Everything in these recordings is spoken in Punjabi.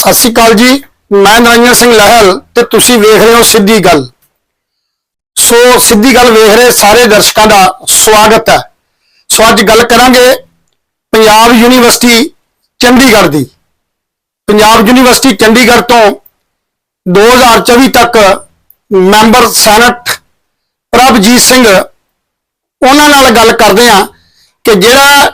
ਸਤਿ ਸ਼੍ਰੀ ਅਕਾਲ ਜੀ, ਮੈਂ ਨਰਿੰਦਰ ਸਿੰਘ ਲਹਿਲ ਤੇ ਤੁਸੀਂ ਵੇਖ ਰਹੇ ਹੋ ਸਿੱਧੀ ਗੱਲ। ਸੋ ਸਿੱਧੀ ਗੱਲ ਵੇਖ ਰਹੇ ਸਾਰੇ ਦਰਸ਼ਕਾਂ ਦਾ ਸਵਾਗਤ ਹੈ। ਸੋ ਅੱਜ ਗੱਲ ਕਰਾਂਗੇ ਪੰਜਾਬ ਯੂਨੀਵਰਸਿਟੀ ਚੰਡੀਗੜ੍ਹ ਦੀ। ਪੰਜਾਬ ਯੂਨੀਵਰਸਿਟੀ ਚੰਡੀਗੜ੍ਹ ਤੋਂ 2024 ਤੱਕ ਮੈਂਬਰ ਸੈਨੇਟ ਪ੍ਰਭਜੀਤ ਸਿੰਘ, ਉਹਨਾਂ ਨਾਲ ਗੱਲ ਕਰਦੇ ਹਾਂ ਕਿ ਜਿਹੜਾ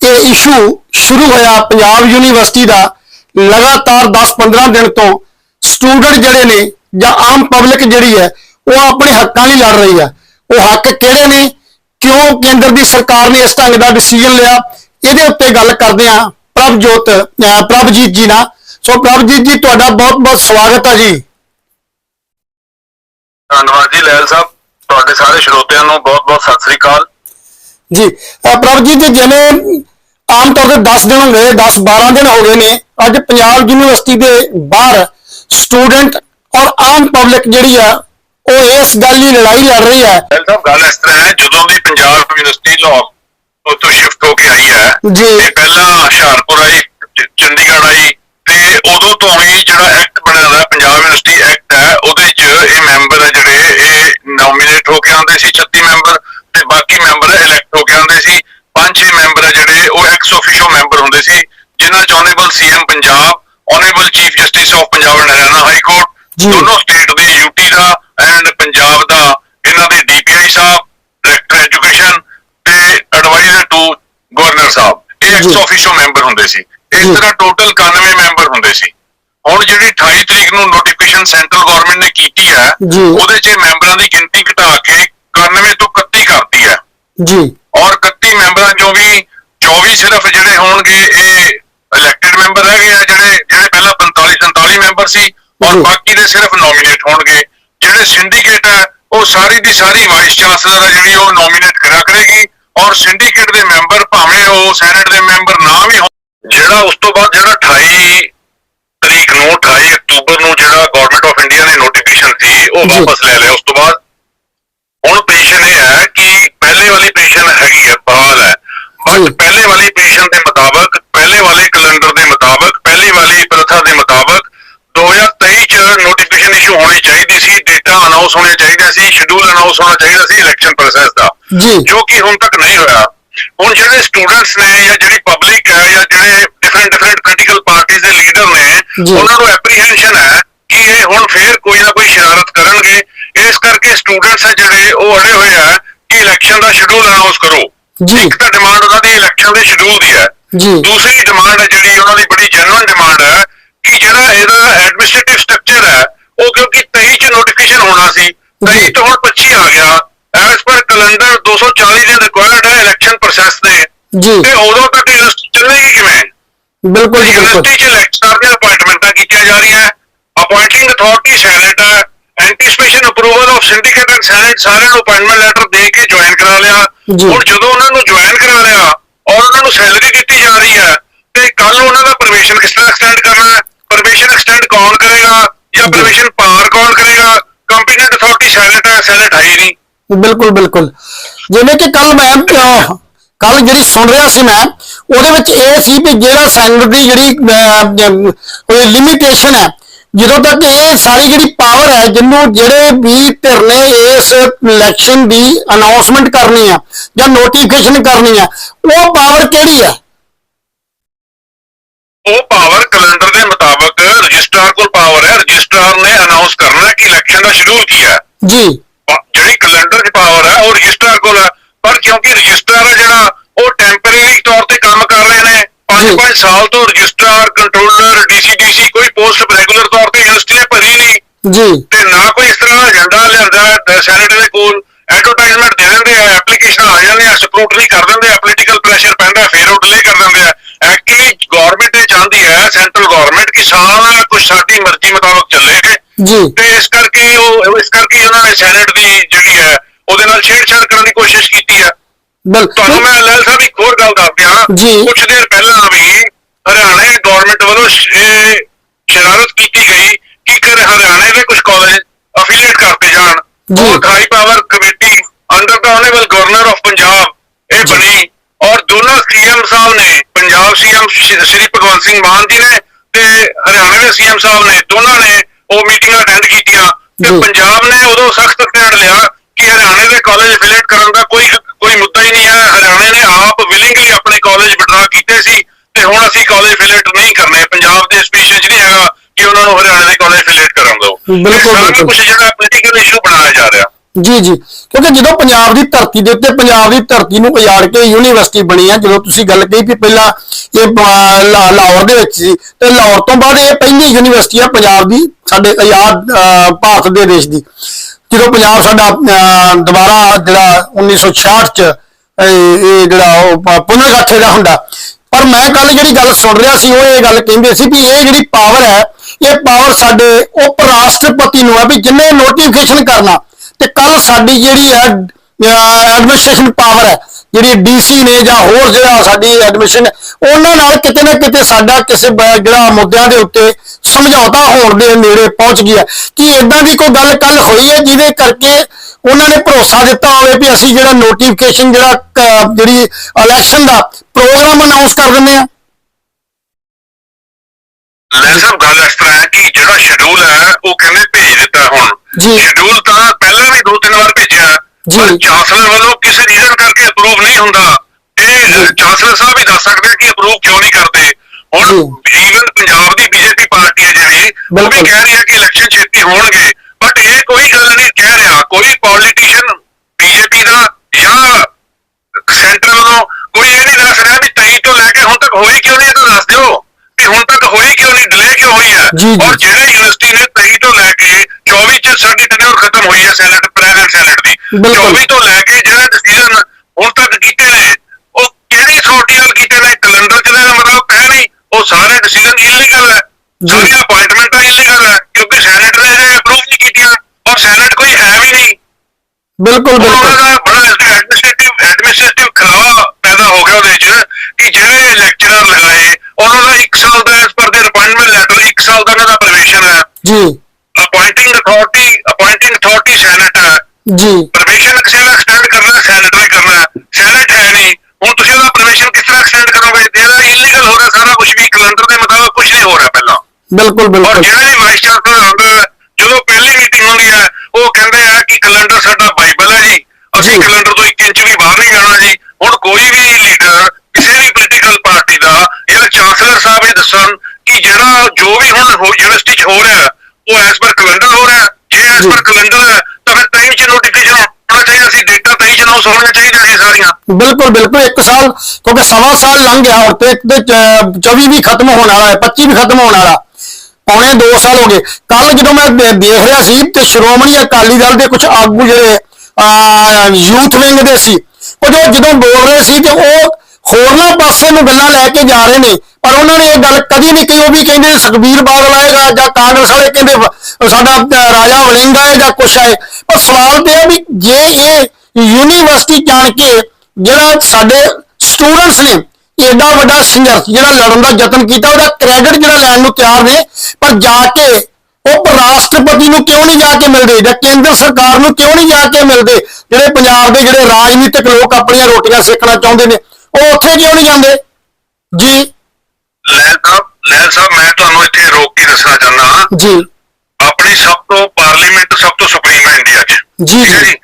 ਇਹ ਇਸ਼ੂ ਸ਼ੁਰੂ ਹੋਇਆ ਪੰਜਾਬ ਯੂਨੀਵਰਸਿਟੀ ਦਾ ਲਗਾਤਾਰ 10-15 ਦਿਨ ਤੋਂ ਸਟੂਡੈਂਟ ਜਿਹੜੇ ਨੇ ਜਾਂ ਆਮ ਪਬਲਿਕ ਜਿਹੜੀ ਹੈ ਉਹ ਆਪਣੇ ਹੱਕਾਂ ਲਈ ਲੜ ਰਹੀ ਹੈ। ਉਹ ਹੱਕ ਕਿਹੜੇ ਨੇ? ਕਿਉਂ ਕੇਂਦਰ ਦੀ ਸਰਕਾਰ ਨੇ ਇਸ ਢੰਗ ਦਾ ਡਿਸੀਜਨ ਲਿਆ? ਇਹਦੇ ਉੱਤੇ ਗੱਲ ਕਰਦੇ ਹਾਂ ਪ੍ਰਭਜੋਤ ਪ੍ਰਭਜੀਤ ਜੀ ਨਾਲ। ਸੋ ਪ੍ਰਭਜੀਤ ਜੀ ਤੁਹਾਡਾ ਬਹੁਤ-ਬਹੁਤ ਸਵਾਗਤ ਹੈ ਜੀ। ਧੰਨਵਾਦ ਜੀ ਲੈਲ ਸਾਹਿਬ। ਤੁਹਾਡੇ ਸਾਰੇ ਸਰੋਤਿਆਂ ਨੂੰ ਬਹੁਤ-ਬਹੁਤ ਸਤਿ ਸ੍ਰੀ ਅਕਾਲ। ਜੀ ਪ੍ਰਭਜੀਤ ਜੀ ਜਿਵੇਂ ਆਮ ਤੌਰ ਤੇ 10 ਦਿਨ ਹੋ ਗਏ 10 12 ਦਿਨ ਹੋ ਗਏ ਨੇ। ਅੱਜ ਪੰਜਾਬ ਯੂਨੀਵਰਸਿਟੀ ਦੇ ਬਾਹਰ ਸਟੂਡੈਂਟ ਔਰ ਆਮ ਪਬਲਿਕ ਜਿਹੜੀ ਆ ਉਹ ਇਸ ਗੱਲ ਦੀ ਲੜਾਈ ਲੜ ਰਹੀ ਹੈ। ਸਾਹਿਬ ਗੱਲ ਇਸ ਤਰ੍ਹਾਂ ਹੈ ਜਦੋਂ ਦੀ ਪੰਜਾਬ ਯੂਨੀਵਰਸਿਟੀ ਲਾਹੌਰ ਤੋਂ ਸ਼ਿਫਟ ਹੋ ਕੇ ਆਈ ਹੈ ਜੀ। ਤੇ ਪਹਿਲਾਂ ਹੁਸ਼ਿਆਰਪੁਰ ਆਈ ਚੰਡੀਗੜ੍ਹ ਆਈ ਤੇ ਉਦੋਂ ਤੋਂ ਹੀ ਜਿਹੜਾ ਐਕਟ ਬਣਿਆ ਹੋਇਆ ਪੰਜਾਬ ਯੂਨੀਵਰਸਿਟੀ ਐਕਟ ਹੈ ਉਹਦੇ 'ਚ ਇਹ ਮੈਂਬਰ ਜਿਹੜੇ ਇਹ ਨੋਮੀਨੇਟ ਹੋ ਕੇ ਆਉਂਦੇ ਸੀ 36 ਮੈਂਬਰ ਤੇ ਬਾਕੀ ਮੈਂਬਰ ਇਲੈਕਟ ਹੋ ਕੇ ਆਉਂਦੇ ਸੀ ਪੰਜ ਛੇ ਮੈਂਬਰ ਹੈ ਜਿਹੜੇ ਉਹ ਐਕਸ ਆਫੀਸ਼ੋ ਮੈਂਬਰ ਹੁੰਦੇ ਸੀ ਜਿਨ੍ਹਾਂ 'ਚ honourable CM Punjab honourable chief justice of Punjab and Haryana high court. ਦੋਨੋਂ ਸਟੇਟ ਦੇ ਯੂਟੀ ਦਾ ਐਂਡ ਪੰਜਾਬ ਦਾ ਇਹਨਾਂ ਦੇ ਡੀਪੀਆਈ ਸਾਹਿਬ ਡਾਇਰੈਕਟਰ ਐਜੂਕੇਸ਼ਨ ਤੇ ਐਡਵਾਈਜ਼ਰ ਟੂ ਗਵਰਨਰ ਸਾਹਿਬ ਇਹ ਐਕਸ ਜੀ। ਆਫੀਸ਼ੋ ਮੈਂਬਰ ਹੁੰਦੇ ਸੀ ਇਸ। ਤਰ੍ਹਾਂ ਟੋਟਲ 91 ਮੈਂਬਰ ਹੁੰਦੇ ਸੀ ਹੁਣ ਜਿਹੜੀ 28 ਤਰੀਕ ਨੂੰ ਨੋਟੀਫਿਕੇਸ਼ਨ ਸੈਂਟਰਲ ਗਵਰਨਮੈਂਟ ਨੇ ਕੀਤੀ ਹੈ। ਉਹਦੇ 'ਚ ਮੈਂਬਰਾਂ ਦੀ ਗਿਣਤੀ ਘਟਾ ਕੇ 91 ਤੋਂ 31 ਕਰਤੀ ਹੈ ਜੀ ਔਰ 31 ਮੈਂਬਰਾਂ ਚੋਂ ਵੀ 24 ਸਿਰਫ ਜਿਹੜੇ ਹੋਣਗੇ ਇਹ ਇਲੈਕਟਿਡ ਮੈਂਬਰ ਹੈਗੇ ਆ ਜਿਹੜੇ ਜਿਹੜੇ ਪਹਿਲਾਂ 45 47 ਮੈਂਬਰ ਸੀ ਔਰ। ਬਾਕੀ ਦੇ ਸਿਰਫ ਨੋਮੀਨੇਟ ਹੋਣਗੇ ਜਿਹੜੇ ਸਿੰਡੀਕੇਟ ਹੈ ਉਹ ਸਾਰੀ ਦੀ ਸਾਰੀ ਵਾਈਸ ਚਾਂਸਲਰ ਹੈ ਜਿਹੜੀ ਉਹ ਨੋਮੀਨੇਟ ਕਰਿਆ ਕਰੇਗੀ ਔਰ ਸਿੰਡੀਕੇਟ ਦੇ ਮੈਂਬਰ ਭਾਵੇਂ ਉਹ ਸੈਨੇਟ ਦੇ ਮੈਂਬਰ ਨਾ ਵੀ ਹੋਣ ਜਿਹੜਾ ਉਸ ਤੋਂ ਬਾਅਦ ਜਿਹੜਾ 28 ਤਰੀਕ ਨੂੰ 28 ਅਕਤੂਬਰ ਨੂੰ ਜਿਹੜਾ ਗਵਰਨਮੈਂਟ ਆਫ ਇੰਡੀਆ ਨੇ ਨੋਟੀਫਿਕੇਸ਼ਨ ਸੀ ਉਹ। ਵਾਪਸ ਲੈ ਲਿਆ ਉਸ ਤੋਂ ਬਾਅਦ ਹੁਣ ਪੋਜੀਸ਼ਨ ਇਹ ਹੈ ਕਿ ਪਹਿਲੇ ਵਾਲੀ ਪੋਜੀਸ਼ਨ ਹੈਗੀ ਹੈ ਬਹਾਲ ਹੈ। ਬਟ ਪਹਿਲੇ ਵਾਲੀ ਪੋਜੀਸ਼ਨ ਦੇ ਮੁਤਾਬਕ ਪਹਿਲੇ ਵਾਲੇ ਕੈਲੰਡਰ ਦੇ ਮੁਤਾਬਕ ਪਹਿਲੀ ਵਾਲੀ ਪ੍ਰਥਾ ਦੇ ਮੁਤਾਬਕ 2023 ਚ ਨੋਟੀਫਿਕੇਸ਼ਨ ਇਸ਼ੂ ਹੋਣੀ ਚਾਹੀਦੀ ਸੀ ਡੇਟਾ ਅਨਾਉਂਸ ਹੋਣੇ ਚਾਹੀਦਾ ਸੀ ਸ਼ਡਿਊਲ ਅਨਾਉਂਸ ਹੋਣਾ ਚਾਹੀਦਾ ਸੀ ਇਲੈਕਸ਼ਨ ਪ੍ਰੋਸੈਸ ਦਾ ਜੀ। ਕਿ ਹੁਣ ਤੱਕ ਨਹੀਂ ਹੋਇਆ। ਹੁਣ ਜਿਹੜੇ ਸਟੂਡੈਂਟਸ ਨੇ ਜਾਂ ਜਿਹੜੀ ਪਬਲਿਕ ਹੈ ਜਾਂ ਜਿਹੜੇ ਡਿਫਰੈਂਟ ਡਿਫਰੈਂਟ ਪੋਲੀਟੀਕਲ ਪਾਰਟੀਆਂ ਦੇ ਲੀਡਰ ਨੇ। ਉਹਨਾਂ ਨੂੰ ਐਪਰੀਹੈਂਸ਼ਨ ਹੈ ਕਿ ਇਹ ਹੁਣ ਫੇਰ ਕੋਈ ਨਾ ਕੋਈ ਸ਼ਰਾਰਤ ਕਰਨਗੇ। ਇਸ ਕਰਕੇ ਸਟੂਡੈਂਟਸ ਹੈ ਜਿਹੜੇ ਉਹ ਅੜੇ ਹੋਏ ਆ ਕਿ ਇਲੈਕਸ਼ਨ ਦਾ ਸ਼ਡਿਊਲ ਅਨਾਉਂਸ ਕਰੋ। ਇੱਕ ਤਾਂ ਡਿਮਾਂਡ ਉਹਨਾਂ ਦੀ ਇਲੈਕਸ਼ਨ ਦੇ ਸ਼ਡਿਊਲ ਦੀ ਹੈ। ਜੀ। ਦੂਸਰੀ ਡਿਮਾਂਡ ਹੈ ਜਿਹੜੀ ਉਹਨਾਂ ਦੀ ਬੜੀ ਜੈਨੂਇਨ ਡਿਮਾਂਡ ਹੈ ਕਿ ਜਿਹੜਾ ਇਹਦਾ ਐਡਮਿਨਿਸਟ੍ਰੇਟਿਵ ਸਟਰਕਚਰ ਹੈ ਉਹ ਕਿਉਂਕਿ 23 ਚ ਨੋਟੀਫਿਕੇਸ਼ਨ ਹੋਣਾ ਸੀ 23 ਤੋਂ ਹੁਣ 25 ਆ ਗਿਆ। ਐਸ ਪਰ ਕੈਲੰਡਰ 240 ਦੇ ਰਿਕੁਆਇਰਡ ਹੈ ਇਲੈਕਸ਼ਨ ਪ੍ਰੋਸੈਸ ਦੇ। ਜੀ। ਤੇ ਉਦੋਂ ਤੱਕ ਯੂਨੀਵਰਸਿਟੀ ਚੱਲੇਗੀ ਕਿਵੇਂ? ਬਿਲਕੁਲ ਜੀ ਯੂਨੀਵਰਸਿਟੀ ਚ ਲੈਕਚਰਰ ਦੀਆਂ ਅਪਾਇੰਟਮੈਂਟਾਂ ਕੀਤੀਆਂ ਜਾ ਰਹੀਆਂ। ਅਪਾਇੰਟਿੰਗ ਅਥਾਰਟੀ ਸੈਨੇਟ ਹੈ। Anticipation approval of syndicate and senate ਸਾਰਿਆਂ ਨੂੰ ਅਪਾਇੰਟਮੈਂਟ ਲੈਟਰ ਦੇ ਕੇ ਜੁਆਇਨ ਕਰਾ ਲਿਆ। ਹੁਣ ਜਦੋਂ ਉਹਨਾਂ ਨੂੰ ਜੁਆਇਨ ਕਰਾ ਲਿਆ ਔਰ ਉਹਨਾਂ ਨੂੰ ਸੈਲਰੀ ਦਿੱਤੀ ਜਾ ਰਹੀ ਹੈ। ਤੇ ਕੱਲ ਉਹਨਾਂ ਦਾ ਪਰਮਿਸ਼ਨ ਕਿਸ ਤਰ੍ਹਾਂ ਐਕਸਟੈਂਡ ਕਰਨਾ ਹੈ? ਪਰਮਿਸ਼ਨ ਐਕਸਟੈਂਡ ਕੌਣ ਕਰੇਗਾ? ਜਾਂ। ਪਰਮਿਸ਼ਨ ਪਾਰ ਕੌਣ ਕਰੇਗਾ? ਕੰਪੀਟੈਂਟ ਅਥਾਰਟੀ ਸੈਨੇਟ ਹੈ ਸੈਨੇਟ ਹੈ ਹੀ ਨਹੀਂ। ਬਿਲਕੁਲ ਬਿਲਕੁਲ। ਜਿਵੇਂ ਕਿ ਕੱਲ ਮੈਂ ਕੱਲ ਜਿਹੜੀ ਸੁਣ ਰਿਹਾ ਸੀ ਮੈਂ ਉਹਦੇ ਵਿੱਚ ਇਹ ਸੀ ਕਿ ਜਿਹੜਾ ਸੈਨੇਟ ਦੀ ਜਿਹੜੀ ਕੋਈ ਲਿਮਿਟੇਸ਼ਨ ਹੈ ਜਦੋਂ ਤੱਕ ਇਹ ਸਾਰੀ ਜਿਹੜੀ ਪਾਵਰ ਹੈ ਜਿਹਨੂੰ ਜਿਹੜੇ ਵੀ ਧਿਰ ਨੇ ਇਸ ਇਲੈਕਸ਼ਨ ਦੀ ਅਨਾਉਂਸਮੈਂਟ ਕਰਨੀ ਆ ਜਾਂ ਨੋਟੀਫਿਕੇਸ਼ਨ ਕਰਨੀ ਆ ਉਹ ਪਾਵਰ ਕਿਹੜੀ ਹੈ? ਉਹ ਪਾਵਰ ਕੈਲੰਡਰ ਦੇ ਮੁਤਾਬਕ ਰਜਿਸਟਰਾਰ ਕੋਲ ਪਾਵਰ ਹੈ। ਰਜਿਸਟਰਾਰ ਨੇ ਅਨਾਉਂਸ ਕਰਨਾ ਹੈ ਕਿ ਇਲੈਕਸ਼ਨ ਦਾ ਸ਼ਡਿਊਲ ਕੀ ਹੈ। ਜੀ। ਜਿਹੜੀ ਕੈਲੰਡਰ 'ਚ ਪਾਵਰ ਹੈ ਉਹ ਰਜਿਸਟਰਾਰ ਕੋਲ ਹੈ। ਪਰ ਕਿਉਂਕਿ ਰਜਿਸਟਰਾਰ ਹੈ ਜਿਹੜਾ ਉਹ ਟੈਂਪਰੇਰੀ ਤੌਰ ਤੇ ਕੰਮ ਕਰ ਰਹੇ ਨੇ। ਜੀ। 5-5 ਸਾਲ ਤੋਂ registrar controller DCDC post regular ਤੌਰ ਤੇ ਯੂਨੀਵਰਸਿਟੀ ਨੇ ਭਰੀ ਨਹੀਂ। ਜੀ। ਤੇ ਨਾ ਕੋਈ ਇਸ ਤਰ੍ਹਾਂ ਦਾ ਏਜੰਡਾ ਲਿਆਂਦਾ ਸੈਨੇਟ ਦੇ ਕੋਲ ਐਡਵਰਟਾਈਜ਼ਮੈਂਟ ਦੇ ਦਿੰਦੇ ਆ ਐਪਲੀਕੇਸ਼ਨ ਆ ਜਾਂਦੀਆਂ ਸਕਰੂਟਨੀ ਕਰ ਦਿੰਦੇ ਆ ਪੋਲੀਟੀਕਲ ਪ੍ਰੈਸ਼ਰ ਪੈਂਦਾ ਫਿਰ ਉਹ ਡਿਲੇ ਕਰ ਦਿੰਦੇ ਆ। ਐਕਚੁਅਲੀ ਗਵਰਨਮੈਂਟ ਇਹ ਚਾਹੁੰਦੀ ਹੈ ਸੈਂਟਰਲ ਗਵਰਨਮੈਂਟ ਕਿ ਸਾਰਾ ਕੁਝ ਸਾਡੀ ਮਰਜ਼ੀ ਮੁਤਾਬਕ ਚੱਲੇ ਜੀ। ਤੇ ਇਸ ਕਰਕੇ ਉਹ ਇਸ ਕਰਕੇ ਉਹਨਾਂ ਨੇ ਸੈਨੇਟ ਦੀ ਜਿਹੜੀ ਹੈ ਉਹਦੇ ਨਾਲ ਛੇੜਛਾੜ ਕਰਨ ਦੀ ਕੋਸ਼ਿਸ਼ ਕੀਤੀ ਹੈ। ਤੁਹਾਨੂੰ ਮੈਂ ਲੈਲ ਸਾਹਿਬ ਇੱਕ ਹੋਰ ਗੱਲ ਦੱਸ ਦਿਆਂ। ਕੁਝ ਦੇਰ ਪਹਿਲਾਂ ਵੀ ਹਰਿਆਣਾ ਗਵਰਨਮੈਂਟ ਵੱਲੋਂ ਸ਼ਰਾਰਤ ਕੀਤੀ ਗਈ ਕਿ ਕਰ ਹਰਿਆਣੇ ਦੇ ਕੁਝ ਕਾਲਜ ਅਫੀਲੀਏਟ ਕਰਤੇ ਜਾਣ। ਉਹ high power committee under the honourable governor of Punjab ਇਹ ਬਣੀ ਔਰ ਦੋਨੋਂ ਸੀਐਮ ਸਾਹਿਬ ਨੇ ਪੰਜਾਬ ਸੀਐਮ ਸ਼੍ਰੀ ਭਗਵੰਤ ਸਿੰਘ ਮਾਨ ਜੀ ਨੇ ਤੇ ਹਰਿਆਣਾ ਦੇ ਸੀਐਮ ਸਾਹਿਬ ਨੇ ਦੋਨਾਂ ਨੇ ਉਹ ਮੀਟਿੰਗਾਂ ਅਟੈਂਡ ਕੀਤੀਆਂ। ਤੇ। ਪੰਜਾਬ ਨੇ ਉਦੋਂ ਸਖਤ ਸਟੈਂਡ ਲਿਆ ਕਿ ਹਰਿਆਣੇ ਦੇ ਕਾਲਜ ਫਿਲੇਟ ਕਰਨ ਦਾ ਕੋਈ ਕੋਈ ਮੁੱਦਾ ਹੀ ਨਹੀਂ ਹੈ। ਹਰਿਆਣੇ ਨੇ ਆਪ ਵਿਲਿੰਗਲੀ ਆਪਣੇ ਕਾਲਜ ਵਿਡਰਾ ਕੀਤੇ ਸੀ ਤੇ ਹੁਣ ਅਸੀਂ ਕਾਲਜ ਫਿਲੇਟ ਨਹੀਂ ਕਰਨੇ। ਪੰਜਾਬ ਦੇ ਸਪੀਸ਼ਲ 'ਚ ਨਹੀਂ ਹੈਗਾ ਕਿ ਉਹਨਾਂ ਨੂੰ ਹਰਿਆਣੇ ਦੇ ਕਾਲਜ ਫਿਲੇਟ ਕਰਨ ਦਿਓ। ਬਿਲਕੁਲ, ਬਿਲਕੁਲ। ਕੁਝ ਜਿਹੜਾ ਪੋਲੀਟੀਕਲ ਇਸ਼ੂ ਬਣਾਇਆ ਜਾ ਰਿਹਾ। ਜੀ ਜੀ। ਕਿਉਂਕਿ ਜਦੋਂ ਪੰਜਾਬ ਦੀ ਧਰਤੀ ਦੇ ਉੱਤੇ ਪੰਜਾਬ ਦੀ ਧਰਤੀ ਨੂੰ ਉਜਾੜ ਕੇ ਯੂਨੀਵਰਸਿਟੀ ਬਣੀ ਆ ਜਦੋਂ ਤੁਸੀਂ ਗੱਲ ਕਹੀ ਵੀ ਪਹਿਲਾਂ ਇਹ ਲਾਹੌਰ ਦੇ ਵਿੱਚ ਸੀ ਤੇ ਲਾਹੌਰ ਤੋਂ ਬਾਅਦ ਇਹ ਪਹਿਲੀ ਯੂਨੀਵਰਸਿਟੀ ਆ ਪੰਜਾਬ ਦੀ ਸਾਡੇ ਆਜ਼ਾਦ ਭਾਰਤ ਦੇ ਦੇਸ਼ ਦੀ। ਜਦੋਂ ਪੰਜਾਬ ਸਾਡਾ ਦੁਬਾਰਾ ਜਿਹੜਾ 1966 ਚ ਇਹ ਜਿਹੜਾ ਉਹ ਪ- ਪੁਨਰ ਗਠੇ ਦਾ ਹੁੰਦਾ ਪਰ ਮੈਂ ਕੱਲ ਜਿਹੜੀ ਗੱਲ ਸੁਣ ਰਿਹਾ ਸੀ, ਉਹ ਇਹ ਗੱਲ ਕਹਿੰਦੇ ਸੀ ਵੀ ਇਹ ਜਿਹੜੀ ਪਾਵਰ ਹੈ, ਇਹ ਪਾਵਰ ਸਾਡੇ ਉਪ ਰਾਸ਼ਟਰਪਤੀ ਨੂੰ ਹੈ ਵੀ ਜਿੰਨੇ ਨੋਟੀਫਿਕੇਸ਼ਨ ਕਰਨਾ, ਤੇ ਕੱਲ ਸਾਡੀ ਜਿਹੜੀ ਹੈ ਐਡਮਿਨਿਸਟ੍ਰੇਸ਼ਨ ਪਾਵਰ ਹੈ, ਜਿਹੜੀ ਡੀਸੀ ਨੇ ਜਾਂ ਹੋਰ ਜਿਹੜਾ ਸਾਡੀ ਐਡਮਿਸ਼ਨ ਉਹਨਾਂ ਨਾਲ ਕਿਤੇ ਨਾ ਕਿਤੇ ਸਾਡਾ ਕਿਸੇ ਜਿਹੜਾ ਮੁੱਦਿਆਂ ਦੇ ਉੱਤੇ ਸਮਝੌਤਾ ਹੋਣ ਦੇ ਨੇੜੇ ਪਹੁੰਚ ਗਿਆ ਕਿ ਇਦਾਂ ਦੀ ਕੋਈ ਗੱਲ ਕੱਲ ਹੋਈ ਹੈ, ਜਿਹਦੇ ਕਰਕੇ ਉਹਨਾਂ ਨੇ ਭਰੋਸਾ ਦਿੱਤਾ ਹੋਵੇ ਵੀ ਅਸੀਂ ਜਿਹੜਾ ਨੋਟੀਫਿਕੇਸ਼ਨ ਜਿਹੜਾ ਜਿਹੜੀ ਇਲੈਕਸ਼ਨ ਦਾ ਪ੍ਰੋਗਰਾਮ ਅਨਾਉਂਸ ਕਰ ਦਿੰਦੇ ਆ ਲੈ ਸਾਹਿਬ ਗੱਲ ਇਸ ਤਰ੍ਹਾਂ ਹੈ ਕਿ ਜਿਹੜਾ ਸ਼ਡਿਊਲ ਹੈ ਉਹ ਕਹਿੰਦੇ ਭੇਜ ਦਿੱਤਾ ਹੁਣ। ਸ਼ਡਿਊਲ ਤਾਂ ਪਹਿਲਾਂ ਵੀ ਦੋ ਤਿੰਨ ਵਾਰ ਭੇਜਿਆ। ਪਰ ਚਾਂਸਲਰ ਵੱਲੋਂ ਕਿਸੇ ਰੀਜ਼ਨ ਕਰਕੇ ਅਪਰੂਵ ਨਹੀਂ ਹੁੰਦਾ ਇਹ ਚਾਂਸਲਰ ਸਾਹਿਬ ਹੀ ਦੱਸ ਸਕਦੇ ਆ ਕਿ ਅਪਰੂਵ ਕਿਉਂ ਨਹੀਂ ਕਰਦੇ ਹੁਣ ਈਵਨ ਪੰਜਾਬ ਦੀ ਬੀਜੇਪੀ ਪਾਰਟੀ ਹੈ ਜਿਹੜੀ ਉਹ ਵੀ। ਕਹਿ ਰਹੀ ਹੈ ਕਿ ਇਲੈਕਸ਼ਨ ਛੇਤੀ ਹੋਣਗੇ ਬਟ ਇਹ ਕੋਈ ਗੱਲ ਨਹੀਂ ਕਹਿ ਰਿਹਾ ਕੋਈ ਪੋਲੀਟੀਸ਼ੀਅਨ ਬੀਜੇਪੀ ਦਾ ਜਾਂ ਸੈਂਟਰ ਵੱਲੋਂ ਕੋਈ ਇਹ ਨਹੀਂ ਦੱਸ ਰਿਹਾ ਵੀ 23 ਤੋਂ ਲੈ ਕੇ ਹੁਣ ਤੱਕ ਹੋਈ ਕਿਉਂ ਨਹੀਂ ਇਹ ਤਾਂ ਦੱਸ ਦਿਓ ਵੀ ਹੁਣ ਤੱਕ ਹੋਈ ਕਿਉਂ ਨਹੀਂ ਡਿਲੇ ਕਿਉਂ ਹੋਈ ਹੈ। ਔਰ ਜਿਹੜੇ ਯੂਨੀਵਰਸਿਟੀ ਨੇ 23 ਤੋਂ ਲੈ ਕੇ 24 ਚ ਸਾਡੀ ਟੈਨਿਓਰ ਖਤਮ ਹੋਈ ਹੈ ਸੈਨੇਟ ਪ੍ਰੈਜ਼ੀਡੈਂਟ ਸੈਨੇਟ ਦੀ ਬਿਲਕੁਲ। 24 ਤੋਂ ਲੈ ਕੇ ਜਿਹੜੇ ਡਿਸੀਜਨ ਹੁਣ ਤੱਕ ਕੀਤੇ ਨੇ ਉਹ ਕਿਹੜੀ ਅਥਾਰਟੀ ਨਾਲ ਕੀਤੇ ਨੇ ਕੈਲੰਡਰ ਚ ਦਾ ਮਤਲਬ ਹੈ ਨਹੀਂ ਉਹ ਸਾਰੇ ਡਿਸੀਜਨ ਇਲੀਗਲ ਹੈ ਜੀ। ਸਾਰੀਆਂ ਅਪਾਇੰਟਮੈਂਟਾਂ ਇਲੀਗਲ ਹੈ ਕਿਉਂਕਿ ਸੈਨੇਟ ਨੇ ਜੇ ਅਪਰੂਵ ਨਹੀਂ ਕੀਤੀਆਂ ਔਰ ਸੈਨੇਟ ਕੋਈ ਹੈ ਵੀ ਨਹੀਂ ਬਿਲਕੁਲ ਉਹਨਾਂ ਬਿਲਕੁਲ ਦਾ ਬੜਾ ਐਡਮਿਨਿਸਟ੍ਰੇਟਿਵ ਐਡਮਿਨਿਸਟ੍ਰੇਟਿਵ ਖਲਾਵਾ ਪੈਦਾ ਹੋ ਗਿਆ ਉਹਦੇ ਚ ਕਿ ਜਿਹੜੇ ਲੈਕਚਰਰ ਲਗਾਏ ਉਹਨਾਂ ਦਾ 1 ਸਾਲ ਦਾ ਐਸ ਪਰ ਦੇ ਅਪਾਇੰਟਮੈਂਟ ਲੈਟਰ 1 ਸਾਲ ਦਾ ਉਹਨਾਂ ਦਾ ਪ੍ਰੋਬੇਸ਼ਨ ਹੈ। ਜੀ। Appointing authority appointing authority senate ਹੈ। ਜੀ। ਪ੍ਰੋਬੇਸ਼ਨ ਕਿਸੇ ਦਾ ਐਕਸਟੈਂਡ ਕਰਨਾ ਸੈਨੇਟ ਨੇ ਕਰਨਾ ਹੈ। ਸੈਨੇਟ ਹੈ ਨਹੀਂ। ਹੁਣ ਤੁਸੀਂ ਉਹਦਾ ਪ੍ਰੋਬੇਸ਼ਨ ਕਿਸ ਤਰ੍ਹਾਂ ਐਕਸਟੈਂਡ ਕਰੋਗੇ? ਇਹਦਾ ਇਲੀਗਲ ਹੋ ਰਿਹਾ ਸਾਰਾ ਕੁਝ ਵੀ ਕੈਲੰਡਰ ਦੇ ਮੁਤਾਬਕ ਕੁਝ ਨਹੀਂ ਹੋ ਰਿਹਾ ਪਹਿਲਾਂ। ਬਿਲਕੁਲ ਔਰ ਬਿਲਕੁਲ ਜਿਹੜੇ ਵੀ ਵਾਈਸ ਚਾਂਸਲਰ ਆਉਂਦੇ ਜਦੋਂ ਪਹਿਲੀ ਮੀਟਿੰਗ ਹੁੰਦੀ ਹੈ ਉਹ ਕਹਿੰਦੇ ਆ ਕਿ ਕੈਲੰਡਰ ਸਾਡਾ ਬਾਈਬਲ ਹੈ ਜੀ ਅਸੀਂ। ਕੈਲੰਡਰ ਤੋਂ 1 ਇੰਚ ਵੀ ਬਾਹਰ ਨਹੀਂ ਜਾਣਾ ਜੀ ਹੁਣ ਕੋਈ ਵੀ ਲੀਡਰ ਕਿਸੇ ਵੀ ਪੋਲੀਟੀਕਲ ਪਾਰਟੀ ਦਾ ਜਾਂ ਚਾਂਸਲਰ ਸਾਹਿਬ ਇਹ ਦੱਸਣ ਕਿ ਜਿਹੜਾ ਜੋ ਵੀ ਹੁਣ ਯੂਨੀਵਰਸਿਟੀ 'ਚ ਹੋ ਰਿਹਾ ਉਹ ਐਸ ਪਰ ਕੈਲੰਡਰ ਹੋ ਰਿਹਾ। J S. ਪਰ ਕੈਲੰਡਰ ਹੈ ਤਾਂ ਫਿਰ ਟਾਈਮ 'ਚ ਨੋਟੀਫਿਕੇਸ਼ਨ ਹੋਣਾ ਚਾਹੀਦਾ ਸੀ ਡੇਟਾ 23 ਚ ਅਨਾਉਂਸ ਹੋਣੀਆਂ ਚਾਹੀਦੀਆਂ ਸੀ ਸਾਰੀਆਂ ਬਿਲਕੁਲ ਬਿਲਕੁਲ ਇੱਕ ਸਾਲ ਕਿਉਂਕਿ ਸਵਾ ਸਾਲ ਲੰਘ ਗਿਆ ਹੁਣ ਤੇ ਇੱਕ ਤੇ ਚ- 24 ਵੀ ਖਤਮ ਹੋਣ ਵਾਲਾ ਹੈ 25 ਵੀ ਖਤਮ ਹੋਣ ਵਾਲਾ ਪੌਣੇ 2 ਸਾਲ ਹੋ ਗਏ। ਕੱਲ ਜਦੋਂ ਮੈਂ ਦੇ- ਦੇਖ ਰਿਹਾ ਸੀ ਤੇ ਸ਼੍ਰੋਮਣੀ ਅਕਾਲੀ ਦਲ ਦੇ ਕੁਝ ਆਗੂ ਜਿਹੜੇ ਯੂਥ ਵਿੰਗ ਦੇ ਸੀ ਉਹ ਜੋ ਜਦੋਂ ਬੋਲ ਰਹੇ ਸੀ ਤੇ ਉਹ ਹੋਰਨਾਂ ਪਾਸੇ ਨੂੰ ਗੱਲਾਂ ਲੈ ਕੇ ਜਾ ਰਹੇ ਨੇ। ਪਰ ਉਹਨਾਂ ਨੇ ਇਹ ਗੱਲ ਕਦੀ ਨਹੀਂ ਕਹੀ ਉਹ ਵੀ ਕਹਿੰਦੇ ਸੁਖਬੀਰ ਬਾਦਲ ਆਏਗਾ ਜਾਂ ਕਾਂਗਰਸ ਵਾਲੇ ਕਹਿੰਦੇ ਵ- ਸਾਡਾ ਅਹ, ਰਾਜਾ ਵਲਿੰਗ ਹੈ ਜਾਂ ਕੁਛ ਹੈ ਪਰ ਸਵਾਲ ਤੇ ਇਹ ਵੀ ਜੇ ਇਹ ਯੂਨੀਵਰਸਿਟੀ ਜਾਣ ਕੇ ਜਿਹੜਾ ਸਾਡੇ ਸਟੂਡੈਂਟਸ ਨੇ ਏਡਾ ਵੱਡਾ ਸੰਘਰਸ਼ ਜਿਹੜਾ ਲੜਨ ਦਾ ਯਤਨ ਕੀਤਾ ਉਹਦਾ ਕ੍ਰੈਡਿਟ ਜਿਹੜਾ ਲੈਣ ਨੂੰ ਤਿਆਰ ਨੇ ਪਰ ਜਾ ਕੇ ਉਪ ਰਾਸ਼ਟਰਪਤੀ ਨੂੰ ਕਿਉਂ ਨਹੀਂ ਜਾ ਕੇ ਮਿਲਦੇ ਜਾਂ ਕੇਂਦਰ ਸਰਕਾਰ ਨੂੰ ਕਿਉਂ ਨਹੀਂ ਜਾ ਕੇ ਮਿਲਦੇ? ਜਿਹੜੇ ਪੰਜਾਬ ਦੇ ਜਿਹੜੇ ਰਾਜਨੀਤਿਕ ਲੋਕ ਆਪਣੀਆਂ ਰੋਟੀਆਂ ਸੇਕਣਾ ਚਾਹੁੰਦੇ ਨੇ ਉਹ ਉੱਥੇ ਕਿਉਂ ਨਹੀਂ ਜਾਂਦੇ? ਜੀ। ਲੈਲ ਸਾਹਿਬ ਲੈਲ ਸਾਹਿਬ ਮੈਂ ਤੁਹਾਨੂੰ ਇੱਥੇ ਰੋਕ ਕੇ ਦੱਸਣਾ ਚਾਹੁੰਦਾ ਹਾਂ। ਜੀ। ਆਪਣੀ ਸਭ ਤੋਂ ਪਾਰਲੀਮੈਂਟ ਸਭ ਤੋਂ ਸੁਪਰੀਮ ਹੈ ਇੰਡੀਆ 'ਚ। ਜੀ, ਜੀ।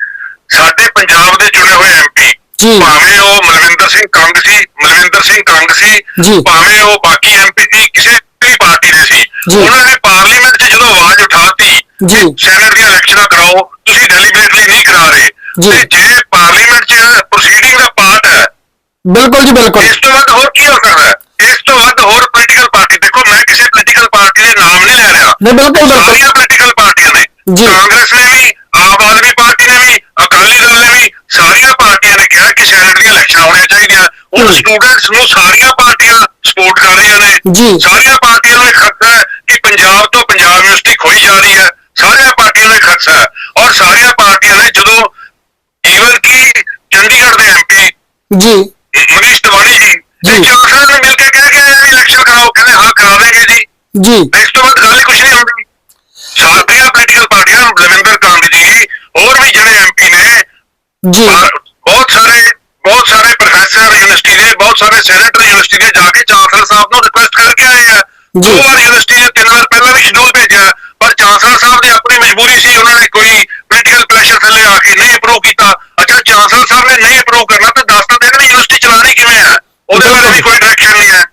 ਸਾਡੇ ਪੰਜਾਬ ਦੇ ਚੁਣੇ ਹੋਏ ਐਮਪੀ ਜੀ। ਭਾਵੇਂ ਉਹ ਮਲਵਿੰਦਰ ਸਿੰਘ ਕੰਗ ਸੀ ਮਲਵਿੰਦਰ ਸਿੰਘ ਕੰਗ ਸੀ ਜੀ। ਭਾਵੇਂ ਉਹ ਬਾਕੀ ਐਮਪੀ ਸੀ ਕਿਸੇ ਵੀ ਪਾਰਟੀ ਦੇ ਸੀ ਜੀ। ਉਹਨਾਂ ਨੇ ਪਾਰਲੀਮੈਂਟ 'ਚ ਜਦੋਂ ਆਵਾਜ਼ ਉਠਾਤੀ ਜੀ। ਸੈਨੇਟ ਦੀਆਂ ਇਲੈਕਸ਼ਨਾਂ ਕਰਾਓ ਤੁਸੀਂ ਡੈਲੀਬਰੇਟਲੀ ਨਹੀਂ ਕਰਾ ਰਹੇ ਜੀ। ਤੇ ਜੇ ਪਾਰਲੀਮੈਂਟ 'ਚ ਪ੍ਰੋਸੀਡਿੰਗ ਦਾ ਪਾਰਟ ਹੈ ਬਿਲਕੁਲ ਜੀ ਬਿਲਕੁਲ ਇਸ ਤੋਂ ਵੱਧ ਹੋਰ ਕੀ ਹੋ ਸਕਦਾ ਹੈ ਇਸ ਤੋਂ ਵੱਧ ਹੋਰ ਪੋਲੀਟੀਕਲ ਪਾਰਟੀ ਦੇਖੋ ਮੈਂ ਕਿਸੇ ਪੋਲੀਟੀਕਲ ਪਾਰਟੀ ਦੇ ਨਾਮ ਨਹੀਂ ਲੈ ਰਿਹਾ ਨਹੀਂ ਬਿਲਕੁਲ ਬਿਲਕੁਲ ਸਾਰੀਆਂ ਪੋਲੀਟੀਕਲ ਪਾਰਟੀਆਂ ਨੇ ਜੀ। ਕਾਂਗਰਸ ਨੇ ਵੀ ਆਮ ਆਦਮੀ ਪਾਰਟੀ ਨੇ ਵੀ ਅਕਾਲੀ ਦਲ ਨੇ ਵੀ ਸਾਰੀਆਂ ਪਾਰਟੀਆਂ ਨੇ ਕਿਹਾ ਕਿ ਸੈਨੇਟ ਦੀਆਂ ਇਲੈਕਸ਼ਨ ਹੋਣੀਆਂ ਹੁਣ ਹਮ। ਸਟੂਡੈਂਟਸ ਨੂੰ ਸਾਰੀਆਂ ਪਾਰਟੀਆਂ ਸਪੋਰਟ ਕਰ ਰਹੀਆਂ ਨੇ। ਸਾਰੀਆਂ ਪਾਰਟੀਆਂ ਨੂੰ ਖਤਰਾ ਹੈ ਕਿ ਪੰਜਾਬ ਤੋਂ ਪੰਜਾਬ ਯੂਨੀਵਰਸਿਟੀ ਖੋਈ ਜਾ ਰਹੀ ਹੈ। ਸਾਰੀਆਂ ਪਾਰਟੀਆਂ ਨੂੰ ਖਤਰਾ ਹੈ। ਔਰ ਸਾਰੀਆਂ ਪਾਰਟੀਆਂ ਨੇ ਜਦੋਂ ਈਵਨ ਕਿ ਚੰਡੀਗੜ੍ਹ ਦੇ ਐਮਪੀ ਜੀ। ਮਨੀਸ਼ ਤਿਵਾੜੀ ਜੀ ਜੀ। ਚਾਂਸਲਰ ਨੂੰ ਮਿਲ ਕੇ ਕਹਿ ਕੇ ਇਲੈਕਸ਼ਨ ਕਰਾਓ। ਕਹਿੰਦੇ ਹਾਂ ਕਰਾ ਦੇਂਗੇ ਜੀ। ਜੀ। ਇਸ ਤੋਂ ਬਾਅਦ ਗੱਲ ਕੁਝ ਨਹੀਂ ਹੁੰਦੀ। ਸਾਰੀਆਂ ਪੋਲੀਟੀਕਲ ਪਾਰਟੀਆਂ ਰਵਿੰਦਰ ਕੰਗ ਜੀ ਹੋਰ ਵੀ ਜਿਹੜੇ ਐਮਪੀ ਨੇ ਜੀ। ਯੂਨੀਵਰਸਿਟੀ ਦੇ ਬਹੁਤ ਸਾਰੇ ਸੈਨੇਟਰ ਯੂਨੀਵਰਸਿਟੀ ਦੇ ਜਾ ਕੇ ਚਾਂਸਲਰ ਸਾਹਿਬ ਨੂੰ ਰਿਕੁਐਸਟ ਕਰਕੇ ਆਏ ਆ। ਦੋ ਵਾਰ ਯੂਨੀਵਰਸਿਟੀ ਨੇ ਤਿੰਨ ਵਾਰ ਪਹਿਲਾਂ ਵੀ ਸ਼ਡਿਊਲ ਭੇਜਿਆ ਪਰ ਚਾਂਸਲਰ ਸਾਹਿਬ ਦੀ ਆਪਣੀ ਮਜਬੂਰੀ ਸੀ ਉਹਨਾਂ ਨੇ ਕੋਈ ਪੋਲੀਟੀਕਲ ਪ੍ਰੈਸ਼ਰ ਥੱਲੇ ਆ ਕੇ ਨਹੀਂ ਅਪਰੂਵ ਕੀਤਾ। ਅੱਛਾ ਚਾਂਸਲਰ ਸਾਹਿਬ ਨੇ ਨਹੀਂ ਅਪਰੂਵ ਕਰਨਾ ਤਾਂ ਦੱਸ ਤਾਂ ਦੇਣ ਯੂਨੀਵਰਸਿਟੀ ਚਲਾਣੀ ਕਿਵੇਂ ਆ। ਉਹਦੇ ਬਾਰੇ ਵੀ ਕੋਈ ਡਾਇਰੈਕਸ਼ਨ ਨਹੀਂ ਹੈ।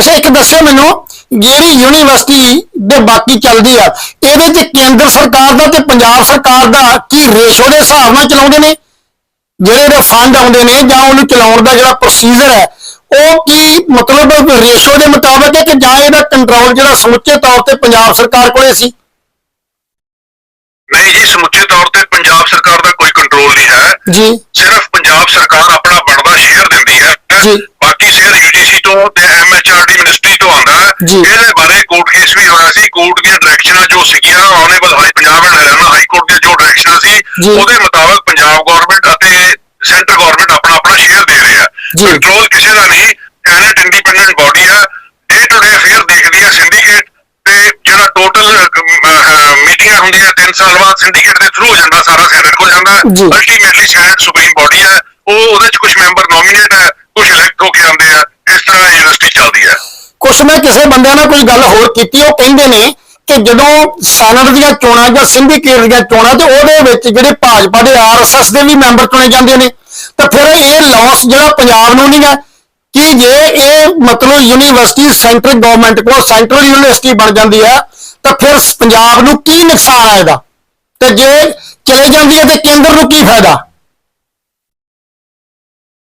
ਅੱਛਾ ਇੱਕ ਦੱਸੋ ਮੈਨੂੰ ਜਿਹੜੀ ਯੂਨੀਵਰਸਿਟੀ ਦੇ ਬਾਕੀ ਚੱਲਦੀ ਆ ਇਹਦੇ ਤੇ ਕੇਂਦਰ ਸਰਕਾਰ ਦਾ ਤੇ ਪੰਜਾਬ ਸਰਕਾਰ ਦਾ ਕੀ ਰੇਸ਼ੋ ਦੇ ਹਿਸਾਬ ਨਾਲ ਚਲਾਉਂਦੇ ਨੇ? ਜਿਹੜੇ ਇਹਦੇ ਫੰਡ ਆਉਂਦੇ ਨੇ ਜਾਂ ਉਹਨੂੰ ਚਲਾਉਣ ਦਾ ਜਿਹੜਾ ਪ੍ਰੋਸੀਜਰ ਹੈ ਉਹ ਕੀ ਮਤਲਬ ਰੇਸ਼ੋ ਦੇ ਮੁਤਾਬਕ ਹੈ ਕਿ ਜਾਂ ਇਹਦਾ ਕੰਟਰੋਲ ਜਿਹੜਾ ਸਮੁੱਚੇ ਤੌਰ ਤੇ ਪੰਜਾਬ ਸਰਕਾਰ ਕੋਲੇ ਸੀ? ਨਹੀਂ ਜੀ ਸਮੁੱਚੇ ਤੌਰ ਤੇ ਪੰਜਾਬ ਸਰਕਾਰ ਦਾ ਕੋਈ ਕੰਟਰੋਲ ਨਹੀਂ ਹੈ। ਜੀ। ਸਿਰਫ ਪੰਜਾਬ ਸਰਕਾਰ ਆਪਣਾ ਬਣਦਾ ਸ਼ੇਅਰ ਦਿੰਦੀ ਹੈ। ਜੀ। ਬਾਕੀ ਸ਼ੇਅਰ ਯੂਜੀਸੀ ਤੋਂ ਤੇ ਐਮਐਚਆਰਡੀ ਮਿਨਿਸਟਰੀ ਤੋਂ ਆਉਂਦਾ ਹੈ ਜੀ। ਇਹਦੇ ਬਾਰੇ ਕੋਰਟ ਕੇਸ ਵੀ ਹੋਇਆ ਸੀ ਕੋਰਟ ਦੀਆਂ ਡਾਇਰੈਕਸ਼ਨਾਂ ਜੋ ਸੀਗੀਆਂ honourable high Punjab and Haryana high court ਦੀਆਂ ਜੋ ਡਾਇਰੈਕਸ਼ਨਾਂ ਸੀ ਜੀ। ਉਹਦੇ ਮੁਤਾਬਕ ਪੰਜਾਬ ਗਵਰਨਮੈਂਟ ਅਤੇ ਸੈਂਟਰ ਗਵਰਨਮੈਂਟ ਆਪਣਾ ਆਪਣਾ ਸ਼ੇਅਰ ਦੇ ਰਹੇ ਆ ਜੀ। ਕੰਟਰੋਲ ਕਿਸੇ ਦਾ ਨਹੀਂ ਕੈਨੇਟ ਇੰਡੀਪੈਂਡੈਂਟ ਬਾਡੀ ਆ ਡੇ ਟੂ ਡੇ ਅਫੇਅਰ ਦੇਖਦੀ ਆ ਸਿੰਡੀਕੇਟ ਤੇ ਜਿਹੜਾ ਟੋਟਲ ਮੀਟਿੰਗਾਂ ਹੁੰਦੀਆਂ 3 ਸਾਲ ਬਾਅਦ ਸਿੰਡੀਕੇਟ ਦੇ ਥਰੂ ਹੋ ਜਾਂਦਾ ਸਾਰਾ ਸੈਨੇਟ ਕੋਲ ਜਾਂਦਾ ਜੀ। ਅਲਟੀਮੇਟਲੀ ਸੈਨੇਟ ਸੁਪਰੀਮ ਬਾਡੀ ਹੈ ਉਹ ਉਹਦੇ ਚ ਕੁਝ ਮੈਂਬਰ ਨੋਮੀਨੇਟ ਹੈ ਕੁਝ ਇਲੈਕਟ ਹੋ ਕੇ ਆਉਂਦੇ ਆ ਇਸ ਤਰ੍ਹਾਂ ਯੂਨੀਵਰਸਿਟੀ ਚੱਲਦੀ ਹੈ ਕੁਛ ਮੈਂ ਕਿਸੇ ਬੰਦਿਆਂ ਨਾਲ ਕੋਈ ਗੱਲ ਹੋਰ ਕੀਤੀ, ਉਹ ਕਹਿੰਦੇ ਨੇ ਕਿ ਜਦੋਂ ਸੈਨੇਟ ਦੀਆਂ ਚੋਣਾਂ ਜਾਂ ਸਿੰਡੀਕੇਟ ਦੀਆਂ ਚੋਣਾਂ ਤੇ ਉਹਦੇ ਵਿੱਚ ਜਿਹੜੇ ਭਾਜਪਾ ਦੇ ਆਰਐਸਐਸ ਦੇ ਵੀ ਮੈਂਬਰ ਚੁਣੇ ਜਾਂਦੇ ਨੇ, ਤਾਂ ਫਿਰ ਇਹ ਲਾਸ ਜਿਹੜਾ ਪੰਜਾਬ ਨੂੰ ਨਹੀਂ ਹੈ ਕਿ ਜੇ ਇਹ ਮਤਲਬ ਯੂਨੀਵਰਸਿਟੀ ਸੈਂਟਰ ਗਵਰਨਮੈਂਟ ਕੋਲ ਸੈਂਟਰਲ ਯੂਨੀਵਰਸਿਟੀ ਬਣ ਜਾਂਦੀ ਹੈ ਤਾਂ ਫਿਰ ਪੰਜਾਬ ਨੂੰ ਕੀ ਨੁਕਸਾਨ ਆਏਗਾ ਤੇ ਜੇ ਚਲੇ ਜਾਂਦੀ ਹੈ ਤੇ ਕੇਂਦਰ ਨੂੰ ਕੀ ਫਾਇਦਾ?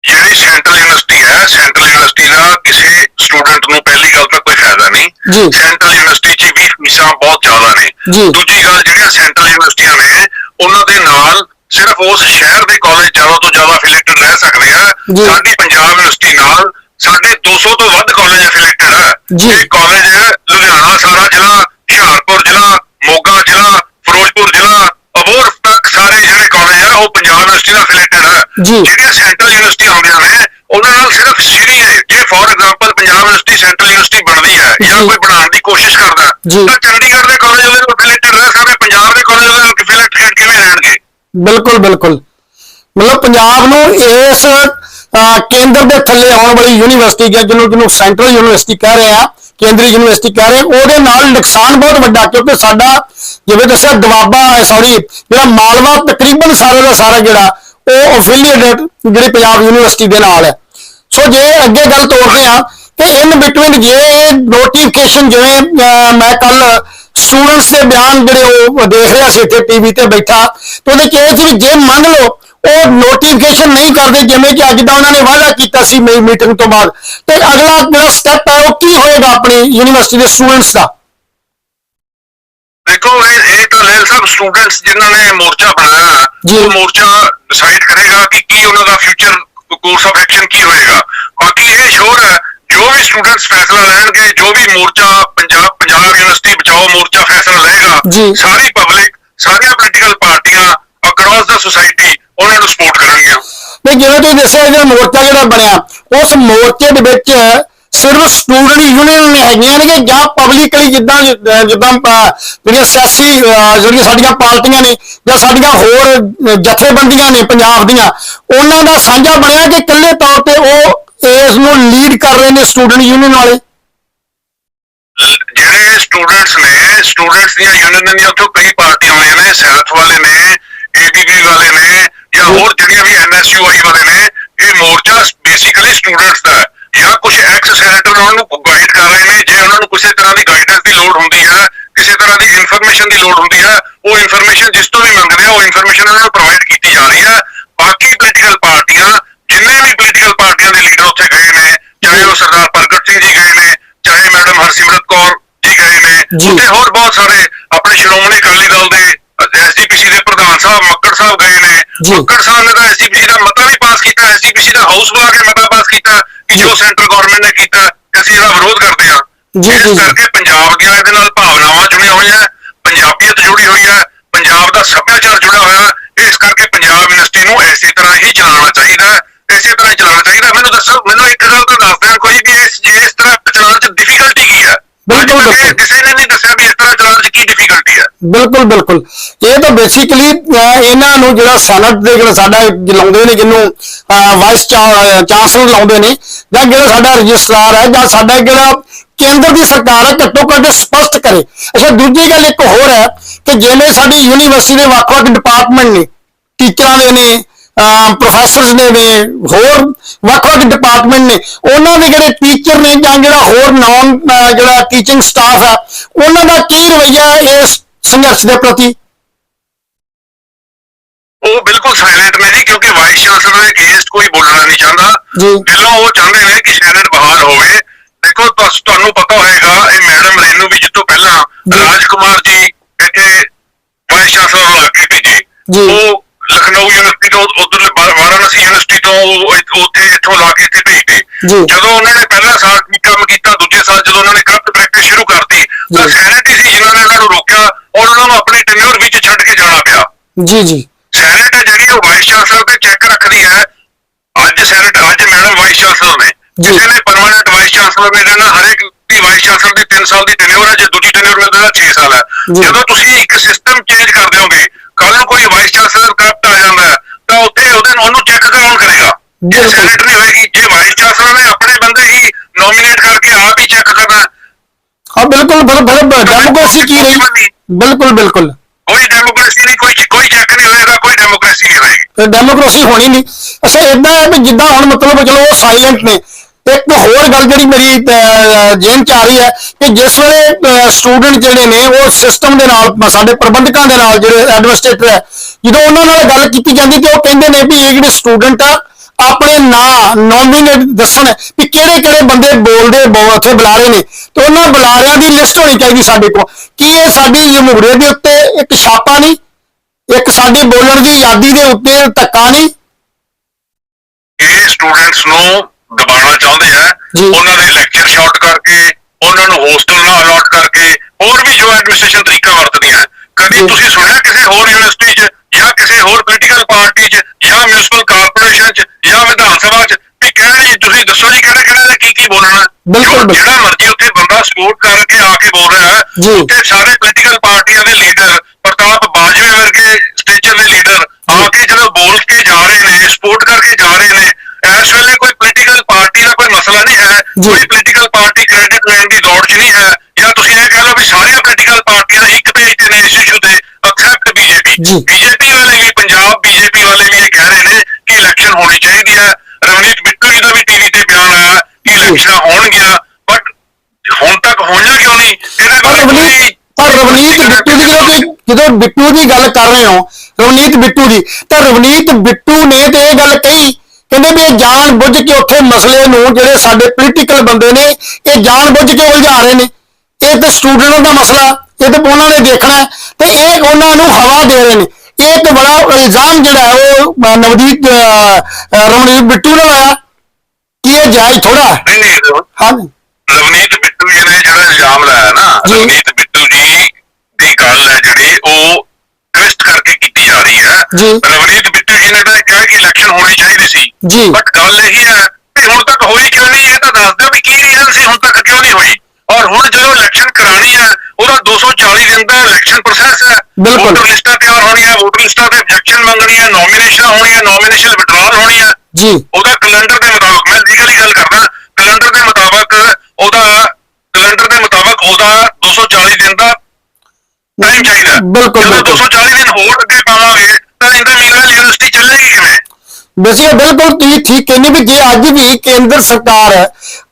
ਜਿਹੜੀ ਸੈਂਟਰਲ ਯੂਨੀਵਰਸਿਟੀ ਹੈ ਸੈਂਟਰਲ ਯੂਨੀਵਰਸਿਟੀ ਦਾ ਕਿਸੇ ਸਟੂਡੈਂਟ ਨੂੰ ਪਹਿਲੀ ਗੱਲ ਤਾਂ ਕੋਈ ਫਾਇਦਾ ਨਹੀਂ ਜੀ। ਸੈਂਟਰਲ ਯੂਨੀਵਰਸਿਟੀ 'ਚ ਵੀ ਫੀਸਾਂ ਬਹੁਤ ਜ਼ਿਆਦਾ ਨੇ। ਦੂਜੀ ਗੱਲ ਜਿਹੜੀਆਂ ਸੈਂਟਰਲ ਯੂਨੀਵਰਸਿਟੀਆਂ ਨੇ ਉਹਨਾਂ ਦੇ ਨਾਲ ਸਿਰਫ ਉਸ ਸ਼ਹਿਰ ਦੇ ਕਾਲਜ ਜ਼ਿਆਦਾ ਤੋਂ ਜ਼ਿਆਦਾ ਅਫੀਲੀਏਟਡ ਰਹਿ ਸਕਦੇ ਆ। ਸਾਡੀ ਪੰਜਾਬ ਯੂਨੀਵਰਸਿਟੀ ਨਾਲ ਸਾਡੇ 200 ਤੋਂ ਵੱਧ ਕਾਲਜ ਅਫੀਲੀਏਟਡ ਹੈ ਜੀ। ਇਹ ਕਾਲਜ ਲੁਧਿਆਣਾ ਸਾਰਾ ਜ਼ਿਲ੍ਹਾ ਹੁਸ਼ਿਆਰਪੁਰ ਜ਼ਿਲ੍ਹਾ ਮੋਗਾ ਜ਼ਿਲ੍ਹਾ ਫਿਰੋਜ਼ਪੁਰ ਜ਼ਿਲ੍ਹਾ ਅਬੋਰ ਤੱਕ ਸਾਰੇ ਜਿਹੜੇ ਕਾਲਜ ਆ ਉਹ ਪੰਜਾਬ ਯੂਨੀਵਰਸਿਟੀ ਨਾਲ ਅਫੀਲੀਏਟਡ ਹੈ ਜੀ। ਜਿਹੜੀਆਂ ਸੈਂਟਰਲ ਯੂਨੀਵਰਸਿਟੀ ਆਉਂਦੀਆਂ ਨੇ ਉਹਨਾਂ ਨਾਲ ਸਿਰਫ ਸਿਰੀ ਹੈ ਜੇ for example Punjab university central university ਬਣਦੀ ਹੈ ਜਾਂ ਜੀ। ਕੋਈ ਬਣਾਉਣ ਦੀ ਕੋਸ਼ਿਸ਼ ਕਰਦਾ ਜੀ। ਤਾਂ ਚੰਡੀਗੜ੍ਹ ਦੇ ਕਾਲਜ ਉਹਦੇ ਨਾਲ ਅਫੀਲੀਏਟਡ ਰਹਿ ਸਕਦੇ ਪੰਜਾਬ ਦੇ ਕਾਲਜ ਉਹਦੇ ਨਾਲ ਅਫੀਲੀਏਟਡ ਕਿਵੇਂ ਰਹਿਣਗੇ ਬਿਲਕੁਲ ਬਿਲਕੁਲ ਮਤਲਬ ਪੰਜਾਬ ਨੂੰ ਇਸ ਅਹ, ਕੇਂਦਰ ਦੇ ਥੱਲੇ ਆਉਣ ਵਾਲੀ ਯੂਨੀਵਰਸਿਟੀ ਜਾਂ ਜਿਹਨੂੰ ਜਿਹਨੂੰ ਸੈਂਟਰਲ ਯੂਨੀਵਰਸਿਟੀ ਕਹਿ ਰਹੇ ਆ ਕੇਂਦਰੀ ਯੂਨੀਵਰਸਿਟੀ ਕਹਿ ਰਹੇ ਉਹਦੇ ਨਾਲ ਨੁਕਸਾਨ ਬਹੁਤ ਵੱਡਾ, ਕਿਉਂਕਿ ਸਾਡਾ ਜਿਵੇਂ ਦੱਸਿਆ ਦਵਾਬਾ ਸੌਰੀ ਜਿਹੜਾ ਮਾਲਵਾ ਤਕਰੀਬਨ ਸਾਰੇ ਦਾ ਸਾਰਾ ਜਿਹੜਾ, ਉਹ ਅਫੀਲੀਏਟਡ ਜਿਹੜੀ ਪੰਜਾਬ ਯੂਨੀਵਰਸਿਟੀ ਦੇ ਨਾਲ ਹੈ। ਸੋ ਜੇ ਅੱਗੇ ਗੱਲ ਤੋਰਦੇ ਆ ਕਿ ਇਨ ਬਿਟਵੀਨ ਜੇ ਨੋਟੀਫਿਕੇਸ਼ਨ ਜਿਵੇਂ ਮੈਂ ਕੱਲ ਸਟੂਡੈਂਟਸ ਦੇ ਬਿਆਨ ਜਿਹੜੇ ਉਹ ਦੇਖ ਰਿਹਾ ਸੀ ਇੱਥੇ ਟੀਵੀ ਤੇ ਬੈਠਾ, ਤੇ ਉਹਦੇ ਚ ਇਹ ਸੀ ਵੀ ਜੇ ਮੰਨ ਲਓ ਉਹ ਨੋਟੀਫਿਕੇਸ਼ਨ ਨਹੀਂ ਕਰਦੇ ਜਿਵੇਂ ਕਿ ਅੱਜ ਦਾ ਉਹਨਾਂ ਨੇ ਵਾਅਦਾ ਕੀਤਾ ਸੀ ਮੇਰੀ ਮੀਟਿੰਗ ਤੋਂ ਬਾਅਦ ਤੇ ਅਗਲਾ ਜਿਹੜਾ ਸਟੈਪ ਹੈ ਉਹ ਕੀ ਹੋਏਗਾ ਆਪਣੀ ਯੂਨੀਵਰਸਿਟੀ ਦੇ ਸਟੂਡੈਂਟਸ ਦਾ ਦੇਖੋ ਇਹ ਤਾਂ ਲੈਲ ਸਾਹਿਬ ਸਟੂਡੈਂਟਸ ਜਿਨ੍ਹਾਂ ਨੇ ਮੋਰਚਾ ਬਣਾਇਆ। ਉਹ ਮੋਰਚਾ ਡਿਸਾਈਡ ਕਰੇਗਾ ਕਿ ਕੀ ਉਹਨਾਂ ਦਾ ਫਿਊਚਰ ਕੋਰਸ ਆਫ ਐਕਸ਼ਨ ਕੀ ਹੋਏਗਾ ਬਾਕੀ ਇਹ ਸ਼ੋਰ ਹੈ ਜੋ ਵੀ ਸਟੂਡੈਂਟਸ ਫੈਸਲਾ ਲੈਣਗੇ ਜੋ ਵੀ ਮੋਰਚਾ ਪੰਜਾਬ ਪੰਜਾਬ ਯੂਨੀਵਰਸਿਟੀ ਬਚਾਓ ਮੋਰਚਾ ਫੈਸਲਾ ਲਏਗਾ। ਸਾਰੀ ਪਬਲਿਕ ਸਾਰੀਆਂ ਪੋਲੀਟੀਕਲ ਪਾਰਟੀਆਂ ਅਕ੍ਰੋਸ ਦਾ ਸੋਸਾਇਟੀ ਉਹਨਾਂ ਨੂੰ ਸਪੋਰਟ ਕਰਨਗੀਆਂ ਤੇ ਜਿਵੇਂ ਤੁਸੀਂ ਦੱਸਿਆ ਜਿਹੜਾ ਮੋਰਚਾ ਜਿਹੜਾ ਬਣਿਆ ਉਸ ਮੋਰਚੇ ਦੇ ਵਿੱਚ ਸਿਰਫ ਸਟੂਡੈਂਟ ਯੂਨੀਅਨ ਨੇ ਹੈਗੀਆਂ ਨੇ ਕਿ ਜਾਂ ਪਬਲਿਕਲੀ ਜਿੱਦਾਂ ਜਿੱਦਾਂ ਜਿਹੜੀਆਂ ਸਿਆਸੀ ਜਿਹੜੀਆਂ ਸਾਡੀਆਂ ਪਾਰਟੀਆਂ ਨੇ ਜਾਂ ਸਾਡੀਆਂ ਹੋਰ ਜਥੇਬੰਦੀਆਂ ਨੇ ਪੰਜਾਬ ਦੀਆਂ ਉਹਨਾਂ ਦਾ ਸਾਂਝਾ ਬਣਿਆ ਕਿ ਇਕੱਲੇ ਤੌਰ ਤੇ ਉਹ ਇਸ ਨੂੰ ਲੀਡ ਕਰ ਰਹੇ ਨੇ ਸਟੂਡੈਂਟ ਯੂਨੀਅਨ ਵਾਲੇ? ਜਿਹੜੇ ਸਟੂਡੈਂਟਸ ਨੇ ਸਟੂਡੈਂਟਸ ਦੀਆਂ ਯੂਨੀਅਨ ਦੀਆਂ ਉੱਥੋਂ ਕਈ ਪਾਰਟੀਆਂ ਆਉਂਦੀਆਂ ਨੇ ਸੈਨਤ ਵਾਲੇ ਨੇ ਏਬੀਬੀ ਵਾਲੇ ਐਨਐਸਯੂਆਈ ਵਾਲੇ ਨੇ ਇਹ ਮੋਰਚਾ ਬੇਸਿਕਲੀ ਸਟੂਡੈਂਟਸ ਦਾ ਹੈ ਜਾਂ ਕੁਝ ਐਕਸ ਸੈਨੇਟਰ ਉਹਨਾਂ ਨੂੰ ਗਾਈਡ ਕਰ ਰਹੇ ਨੇ ਜੇ ਉਹਨਾਂ ਨੂੰ ਕਿਸੇ ਤਰ੍ਹਾਂ ਦੀ ਗਾਈਡੈਂਸ ਦੀ ਲੋੜ ਹੁੰਦੀ ਹੈ ਕਿਸੇ ਤਰ੍ਹਾਂ ਦੀ ਇਨਫੋਰਮੇਸ਼ਨ ਦੀ ਲੋੜ ਹੁੰਦੀ ਹੈ ਉਹ ਇਨਫੋਰਮੇਸ਼ਨ ਜਿਸ ਤੋਂ ਵੀ ਮੰਗਦੇ ਆ ਉਹ ਇਨਫੋਰਮੇਸ਼ਨ ਉਹਨਾਂ ਨੂੰ ਪ੍ਰੋਵਾਈਡ ਕੀਤੀ ਜਾ ਰਹੀ ਹੈ ਬਾਕੀ ਪੋਲੀਟੀਕਲ ਪਾਰਟੀਆਂ ਜਿੰਨੇ ਵੀ ਪੋਲੀਟੀਕਲ ਪਾਰਟੀਆਂ ਦੇ ਲੀਡਰ ਉੱਥੇ ਗਏ ਨੇ ਚਾਹੇ ਉਹ ਸਰਦਾਰ ਪ੍ਰਗਟ ਸਿੰਘ ਜੀ ਗਏ ਨੇ ਚਾਹੇ ਮੈਡਮ ਹਰਸਿਮਰਤ ਕੌਰ ਜੀ ਗਏ ਨੇ। ਉੱਥੇ ਹੋਰ ਬਹੁਤ ਸਾਰੇ ਆਪਣੇ ਸ਼੍ਰੋਮਣੀ ਅਕਾਲੀ ਦਲ ਦੇ ਐਸਜੀਪੀਸੀ ਦੇ ਪ੍ਰਧਾਨ ਸਾਹਿਬ ਮੱਕੜ ਸਾਹਿਬ ਗਏ ਨੇ। ਮੱਕੜ ਸਾਹਿਬ ਨੇ ਤਾਂ ਐਸਜੀਪੀਸੀ ਦਾ ਮਤਾ ਵੀ ਪਾਸ ਕੀਤਾ ਐਸਜੀਪੀਸੀ ਦਾ ਹਾਊਸ ਬੁਲਾ ਕੇ ਮਤਾ ਪਾਸ ਕੀਤਾ ਕਿ ਜੋ ਸੈਂਟਰ ਗਵਰਨਮੈਂਟ ਨੇ ਕੀਤਾ ਅਸੀਂ ਇਹਦਾ ਵਿਰੋਧ ਕਰਦੇ ਹਾਂ ਜੀ, ਜੀ। ਕਰਕੇ ਪੰਜਾਬ ਦੀਆਂ ਇਹਦੇ ਨਾਲ ਭਾਵਨਾਵਾਂ ਜੁੜੀਆਂ ਹੋਈਆਂ ਪੰਜਾਬੀਅਤ ਜੁੜੀ ਹੋਈ ਹੈ ਪੰਜਾਬ ਦਾ ਸੱਭਿਆਚਾਰ ਜੁੜਿਆ ਹੋਇਆ। ਇਸ ਕਰਕੇ ਪੰਜਾਬ ਯੂਨੀਵਰਸਿਟੀ ਨੂੰ ਇਸੇ ਤਰ੍ਹਾਂ ਹੀ ਚਲਾਉਣਾ ਚਾਹੀਦਾ ਇਸੇ ਤਰ੍ਹਾਂ ਚਲਾਉਣਾ ਚਾਹੀਦਾ। ਮੈਨੂੰ ਦੱਸੋ ਮੈਨੂੰ ਇੱਕ ਗੱਲ ਤਾਂ ਦੱਸ ਦੇਣ ਕੋਈ ਵੀ ਇਸ ਇਸ ਤਰ੍ਹਾਂ ਚਲਾਉਣ ਬਿਲਕੁਲ, ਤੱਕ ਇਹ ਬਿਲਕੁਲ। ਕਿਸੇ ਨੇ ਨਹੀਂ ਦੱਸਿਆ ਵੀ ਇਸ ਤਰ੍ਹਾਂ ਚਲਾਉਣ 'ਚ ਕੀ ਡਿਫਿਕਲਟੀ ਹੈ। ਬਿਲਕੁਲ ਬਿਲਕੁਲ। ਇਹ ਤਾਂ ਬੇਸਿਕਲੀ ਇਹਨਾਂ ਨੂੰ ਜਿਹੜਾ ਸੈਨੇਟ ਦੇ ਜਿਹੜਾ ਸਾਡਾ ਲਾਉਂਦੇ ਨੇ ਜਿਹਨੂੰ ਵਾਈਸ ਚਾਂਸਲਰ ਲਾਉਂਦੇ ਨੇ ਜਾਂ ਜਿਹੜਾ ਸਾਡਾ ਰਜਿਸਟਰਾਰ ਹੈ ਜਾਂ ਸਾਡਾ ਜਿਹੜਾ ਕੇਂਦਰ ਦੀ ਸਰਕਾਰ ਹੈ ਘੱਟੋ ਘੱਟ ਸਪਸ਼ਟ ਕਰੇ। ਅੱਛਾ ਦੂਜੀ ਗੱਲ ਇੱਕ ਹੋਰ ਹੈ ਕਿ ਜਿਵੇਂ ਸਾਡੀ ਯੂਨੀਵਰਸਿਟੀ ਦੇ ਵੱਖ-ਵੱਖ ਡਿਪਾਰਟਮੈਂਟ ਨੇ ਟੀਚਰਾਂ ਦੇ ਨੇ ਪ੍ਰੋਫੈਸਰਸ ਦੇ ਨੇ ਹੋਰ ਵੱਖ-ਵੱਖ ਡਿਪਾਰਟਮੈਂਟ ਨੇ ਉਹਨਾਂ ਦੇ ਜਿਹੜੇ ਟੀਚਰ ਨੇ ਜਾਂ ਜਿਹੜਾ ਹੋਰ ਨਾਨ ਜਿਹੜਾ ਟੀਚਿੰਗ ਸਟਾਫ ਹੈ ਉਹਨਾਂ ਦਾ ਕੀ ਰਵੱਈਆ ਇਸ ਸੰਘਰਸ਼ ਦੇ ਪ੍ਰਤੀ ਉਹ ਬਿਲਕੁਲ ਸਾਇਲੈਂਟ ਨੇ ਜੀ ਕਿਉਂਕਿ ਵਾਈਸ ਚਾਂਸਲਰ ਦੇ ਅਗੇਂਸਟ ਕੋਈ ਬੋਲਣਾ ਨਹੀਂ ਚਾਹੁੰਦਾ। ਦਿਲੋਂ ਉਹ ਚਾਹੁੰਦੇ ਨੇ ਕਿ ਸੈਨੇਟ ਬਹਾਲ ਹੋਵੇ ਦੇਖੋ ਤੁਹਾਨੂੰ ਪਤਾ ਹੋਏਗਾ ਇਹ ਮੈਡਮ ਰੇਨੂ ਵੀ ਜਿੱਤੋਂ ਪਹਿਲਾਂ ਜੀ। ਰਾਜ ਕੁਮਾਰ ਜੀ ਇੱਥੇ ਵਾਈਸ ਚਾਂਸਲਰ ਲਾ ਕੇ ਭੇਜੇ ਜੀ। ਉਹ ਲਖਨਊ ਯੂਨੀਵਰਸਿਟੀ ਤੋਂ ਉਧਰ ਵਾਰਾਣਸੀ ਯੂਨੀਵਰਸਿਟੀ ਤੋਂ ਉੱਥੇ ਇੱਥੋਂ ਲਾ ਕੇ ਇੱਥੇ ਭੇਜਦੇ। ਜਦੋਂ ਉਹਨਾਂ ਨੇ ਪਹਿਲਾ ਸਾਲ ਕੰਮ ਕੀਤਾ ਦੂਜੇ ਸਾਲ ਜਦੋਂ ਉਹਨਾਂ ਨੇ ਕਰਪਟ ਪ੍ਰੈਕਟਿਸ ਸ਼ੁਰੂ ਕਰਤੀ ਤਾਂ ਜੀ। ਸੈਨੇਟ ਹੀ ਸੀ ਜਿਨ੍ਹਾਂ ਨੇ ਇਹਨਾਂ ਨੂੰ ਰੋਕਿਆ ਔਰ ਉਹਨਾਂ ਨੂੰ ਆਪਣੀ ਟੈਨਿਓਰ ਵਿੱਚ ਛੱਡ ਕੇ ਜਾਣਾ ਪਿਆ ਜੀ ਜੀ ਸੈਨੇਟ ਜਿਹੜੀ ਉਹ ਵਾਈਸ ਚਾਂਸਲਰ ਤੇ ਚੈੱਕ ਰੱਖਦੀ ਹੈ ਅੱਜ ਸੈਨੇਟ ਅੱਜ ਮੈਡਮ ਵਾਈਸ ਚਾਂਸਲਰ ਨੇ। ਕਿਸੇ ਨੇ ਪਰਮਾਨੈਂਟ ਵਾਈਸ ਚਾਂਸਲਰ ਨੇ ਰਹਿਣਾ ਹਰੇਕ ਦੀ ਵਾਈਸ ਚਾਂਸਲਰ ਦੀ 3 ਸਾਲ ਦੀ ਟੈਨਿਓਰ ਹੈ ਜੇ ਦੂਜੀ ਟੈਨਿਓਰ ਤਾਂ 6 ਸਾਲ ਹੈ। ਜਦੋਂ ਤੁਸੀਂ ਇੱਕ ਸਿਸਟਮ ਚੇਂਜ ਕਰ ਦਿਓਗੇ ਕੱਲ ਨੂੰ ਕੋਈ ਵਾਈਸ ਚਾਂਸਲਰ ਕਰਪਟ ਆ ਜਾਂਦਾ ਤਾਂ ਉੱਥੇ ਉਹਦੇ ਉਹਨੂੰ ਚੈੱਕ ਕੌਣ ਕਰੇਗਾ। ਜੇ ਬਿਲਕੁਲ। ਨਹੀਂ ਹੋਏਗੀ ਜੇ ਵਾਈਸ ਚਾਂਸਲਰ ਨੇ ਆਪਣੇ ਬੰਦੇ ਹੀ ਨੋਮੀਨੇਟ ਕਰਕੇ ਆਪ ਹੀ ਚੈੱਕ ਕਰਨਾ ਹੈ, ਬਿਲਕੁਲ ਫਿਰ ਡੈਮੋਕ੍ਰੇਸੀ ਕੀ ਰਹੀ ਬਿਲਕੁਲ ਬਿਲਕੁਲ। ਕੋਈ ਡੈਮੋਕ੍ਰੇਸੀ ਨਹੀਂ ਕੋਈ ਕੋਈ ਚੈੱਕ ਨਹੀਂ ਹੋਏਗਾ ਕੋਈ ਡੈਮੋਕ੍ਰੇਸੀ ਨਹੀਂ ਹੋਏਗੀ। ਡੈਮੋਕ੍ਰੇਸੀ ਹੋਣੀ ਨਹੀਂ। ਅੱਛਾ ਇਦਾਂ ਹੈ ਵੀ ਜਿੱਦਾਂ ਹੁਣ ਮਤਲਬ ਚਲੋ ਉਹ ਸਾਇਲੈਂਟ ਨੇ। ਇੱਕ ਹੋਰ ਗੱਲ ਜਿਹੜੀ ਮੇਰੀ ਜੇਨ ਚ ਆ ਰਹੀ ਹੈ ਕਿ ਜਿਸ ਵੇਲੇ ਸਟੂਡੈਂਟ ਜਿਹੜੇ ਨੇ, ਉਹ ਸਿਸਟਮ ਦੇ ਨਾਲ ਸਾਡੇ ਪ੍ਰਬੰਧਕਾਂ ਦੇ ਨਾਲ ਜਿਹੜੇ ਐਡਮਿਨਿਸਟ੍ਰੇਟਰ ਹੈ, ਜਦੋਂ ਉਹਨਾਂ ਨਾਲ ਗੱਲ ਕੀਤੀ ਜਾਂਦੀ ਤੇ ਉਹ ਕਹਿੰਦੇ ਨੇ ਵੀ ਇਹ ਜਿਹੜੇ ਸਟੂਡੈਂਟ ਆ, ਆਪਣੇ ਨਾਂ ਨੋਮੀਨੇਟ ਦੱਸਣ ਵੀ ਕਿਹੜੇ ਕਿਹੜੇ ਬੰਦੇ ਬੋਲਦੇ, ਬੋ- ਉੱਥੇ ਬੁਲਾਰੇ ਨੇ। ਤੇ ਉਹਨਾਂ ਬੁਲਾਰਿਆਂ ਦੀ ਲਿਸਟ ਹੋਣੀ ਚਾਹੀਦੀ ਸਾਡੇ ਕੋਲ। ਕੀ ਇਹ ਸਾਡੀ ਜਮਹੂਰੀਅਤ ਦੇ ਉੱਤੇ ਇੱਕ ਛਾਪਾ ਨਹੀਂ? ਇੱਕ ਸਾਡੀ ਬੋਲਣ ਦੀ ਆਜ਼ਾਦੀ ਦੇ ਉੱਤੇ ਧੱਕਾ ਨਹੀਂ? ਇਹ ਸਟੂਡੈਂਟਸ ਨੂੰ ਦਬਾਉਣਾ ਚਾਹੁੰਦੇ ਆ। ਉਹਨਾਂ ਦੇ ਲੈਕਚਰ ਸ਼ਾਰਟ ਕਰਕੇ ਉਹਨਾਂ ਨੂੰ ਹੋਸਟਲ ਨਾ ਅਲਾਟ ਕਰਕੇ ਹੋਰ ਵੀ ਜੋ ਐਡਮਿਨਿਸਟ੍ਰੇਸ਼ਨ ਤਰੀਕਾ ਵਰਤਦੀਆਂ ਹੈ। ਕਦੀ। ਤੁਸੀਂ ਸੁਣਿਆ ਕਿਸੇ ਹੋਰ ਯੂਨੀਵਰਸਿਟੀ 'ਚ ਜਾਂ ਕਿਸੇ ਹੋਰ ਪੋਲੀਟੀਕਲ ਪਾਰਟੀ 'ਚ ਜਾਂ ਮਿਊਨਿਸਪਲ ਕਾਰਪੋਰੇਸ਼ਨ 'ਚ ਜਾਂ ਵਿਧਾਨ ਸਭਾ 'ਚ ਵੀ ਕਹਿਣਾ ਜੀ ਤੁਸੀਂ ਦੱਸੋ ਜੀ ਕਿਹੜੇ ਕਿਹੜੇ ਦੇ ਕੀ ਕੀ ਬੋਲਣਾ? ਬਿਲਕੁਲ। ਜਿਹੜਾ ਮਰਜ਼ੀ ਉੱਥੇ ਬੰਦਾ ਸਪੋਰਟ ਕਰਕੇ ਆ ਕੇ ਬੋਲ ਰਿਹਾ ਹੈ। ਉੱਥੇ ਸਾਰੇ ਪੋਲੀਟੀਕਲ ਪਾਰਟੀਆਂ ਦੇ ਲੀਡਰ ਪ੍ਰਤਾਪ ਬਾਜਵੇ ਵਰਗੇ ਸਟੇਚਰ ਦੇ ਲੀਡਰ ਆ ਕੇ ਜਦੋਂ ਬੋਲ ਕੇ ਜਾ ਰਹੇ ਨੇ ਸਪੋਰਟ ਕਰਕੇ ਜਾ ਰਹੇ ਨੇ ਇਸ ਵੇਲੇ ਕੋਈ ਪੋਲੀਟੀਕਲ ਪਾਰਟੀ ਦਾ ਕੋਈ ਮਸਲਾ ਨਹੀਂ ਹੈ ਜੀ। ਕੋਈ ਪੋਲੀਟੀਕਲ ਪਾਰਟੀ ਕ੍ਰੈਡਿਟ ਲੈਣ ਦੀ ਦੌੜ 'ਚ ਨਹੀਂ ਹੈ। ਜਾਂ ਤੁਸੀਂ ਇਹ ਕਹਿ ਲਓ ਵੀ ਸਾਰੀਆਂ ਪੋਲੀਟੀਕਲ ਪਾਰਟੀਆਂ ਇੱਕ ਪੇਜ ਤੇ ਨੇ ਇਸ ਇਸ਼ੂ ਤੇ ਐਕਸੈਪਟ ਬੀਜੇਪੀ। ਬੀਜੇਪੀ ਵਾਲੇ ਵੀ ਪੰਜਾਬ ਬੀਜੇਪੀ ਵਾਲੇ ਵੀ ਇਹ ਕਹਿ ਰਹੇ ਨੇ ਕਿ ਇਲੈਕਸ਼ਨ ਹੋਣੀ ਚਾਹੀਦੀ ਹੈ। ਰਵਨੀਤ ਬਿੱਟੂ ਜੀ ਦਾ ਵੀ ਟੀਵੀ ਤੇ ਬਿਆਨ ਆਇਆ ਕਿ। ਇਲੈਕਸ਼ਨਾਂ ਹੋਣਗੀਆਂ। ਬਟ ਹੁਣ ਤੱਕ ਹੋਈਆਂ ਕਿਉਂ ਨਹੀਂ? ਕੋਲ ਰਵਨੀਤ ਪਰ ਰਵਨੀਤ ਬਿੱਟੂ ਦੀ ਜਦੋਂ ਜਦੋਂ ਬਿੱਟੂ ਦੀ ਗੱਲ ਕਰ ਰਹੇ ਹੋ ਰਵਨੀਤ ਬਿੱਟੂ ਦੀ ਤਾਂ ਰਵਨੀਤ ਬਿੱਟੂ ਨੇ ਤੇ ਇਹ ਗੱਲ ਕਹੀ ਕਹਿੰਦੇ ਵੀ ਇਹ ਜਾਣ ਬੁੱਝ ਕੇ ਉੱਥੇ ਮਸਲੇ ਨੂੰ ਜਿਹੜੇ ਸਾਡੇ ਪੋਲੀਟੀਕਲ ਬੰਦੇ ਨੇ ਇਹ ਜਾਣ ਬੁੱਝ ਕੇ ਉਲਝਾ ਰਹੇ ਨੇ। ਇਹ ਤੇ ਸਟੂਡੈਂਟਾਂ ਦਾ ਮਸਲਾ ਇਹ ਤੇ ਉਹਨਾਂ ਨੇ ਦੇਖਣਾ ਤੇ ਇਹ ਉਹਨਾਂ ਨੂੰ ਹਵਾ ਦੇ ਰਹੇ ਨੇ। ਇਹ ਇੱਕ ਬੜਾ ਇਲਜ਼ਾਮ ਜਿਹੜਾ ਹੈ ਉਹ ਨਵਦੀਪ ਰਵਨੀਤ ਬਿੱਟੂ ਨੇ ਲਾਇਆ ਕਿ ਇਹ ਜਾਇਜ਼ ਥੋੜਾ ਨਹੀਂ ਨਹੀਂ ਹਾਂ ਰਵਨੀਤ ਬਿੱਟੂ ਜੀ ਨੇ ਜਿਹੜਾ ਇਲਜ਼ਾਮ ਲਾਇਆ ਨਾ। ਰਵਨੀਤ ਬਿੱਟੂ ਜੀ ਦੀ ਗੱਲ ਹੈ ਜਿਹੜੀ ਉਹ ਟਵਿਸਟ ਕਰਕੇ ਰਹੀ ਹੈ ਜੀ। ਰਵਨੀਤ ਬਿੱਟੂ ਜੀ ਨੇ ਤਾਂ ਇਹ ਕਿਹਾ ਕਿ ਇਲੈਕਸ਼ਨ ਹੋਣੀ ਚਾਹੀਦੀ ਸੀ ਜੀ। ਬਟ ਗੱਲ ਇਹ ਹੈ ਕਿ ਹੁਣ ਤੱਕ ਹੋਈ ਕਿਉਂ ਨਹੀਂ ਇਹ ਤਾਂ ਦੱਸ ਦਿਓ ਵੀ ਕੀ ਰੀਜ਼ਨ ਸੀ ਹੁਣ ਤੱਕ ਕਿਉਂ ਨਹੀਂ ਹੋਈ ਔਰ ਹੁਣ ਜਦੋਂ ਇਲੈਕਸ਼ਨ ਕਰਾਣੀ ਹੈ ਉਹਦਾ 240 ਦਿਨ ਦਾ ਇਲੈਕਸ਼ਨ ਪ੍ਰੋਸੈਸ ਹੈ ਬਿਲਕੁਲ। ਵੋਟਰ ਲਿਸਟਾਂ ਤਿਆਰ ਹੋਣੀਆਂ ਵੋਟਰ ਲਿਸਟਾਂ ਤੇ ਆਬਜੈਕਸ਼ਨ ਮੰਗਣੀਆਂ ਨੋਮੀਨੇਸ਼ਨ ਹੋਣੀਆਂ ਨੋਮੀਨੇਸ਼ਨ ਵਿਡਰਾਅਲ ਹੋਣੀ ਹੈ ਜੀ ਉਹਦਾ ਕੈਲੰਡਰ ਦੇ ਮੁਤਾਬਕ ਮੈਂ ਲੀਗਲੀ ਗੱਲ ਕਰਦਾ ਕੈਲੰਡਰ ਦੇ ਮੁਤਾਬਕ ਉਹਦਾ ਕੈਲੰਡਰ ਦੇ ਮੁਤਾਬਕ ਉਹਦਾ 240 ਦਿਨ ਦਾ ਟਾਈਮ ਚਾਹੀਦਾ ਬਿਲਕੁਲ, ਜਦੋਂ ਬਿਲਕੁਲ। 240 ਦਿਨ ਹੋਰ ਅੱਗੇ ਪਾਵਾਂਗੇ ਤਾਂ ਇਹਦਾ ਮੀਨਵਾਲ ਯੂਨੀਵਰਸਿਟੀ ਚੱਲੇਗੀ ਕਿਵੇਂ ਵੈਸੇ ਇਹ ਬਿਲਕੁਲ ਤੁਸੀਂ ਠੀਕ ਕਹਿੰਦੇ ਵੀ ਜੇ ਅੱਜ ਵੀ ਕੇਂਦਰ ਸਰਕਾਰ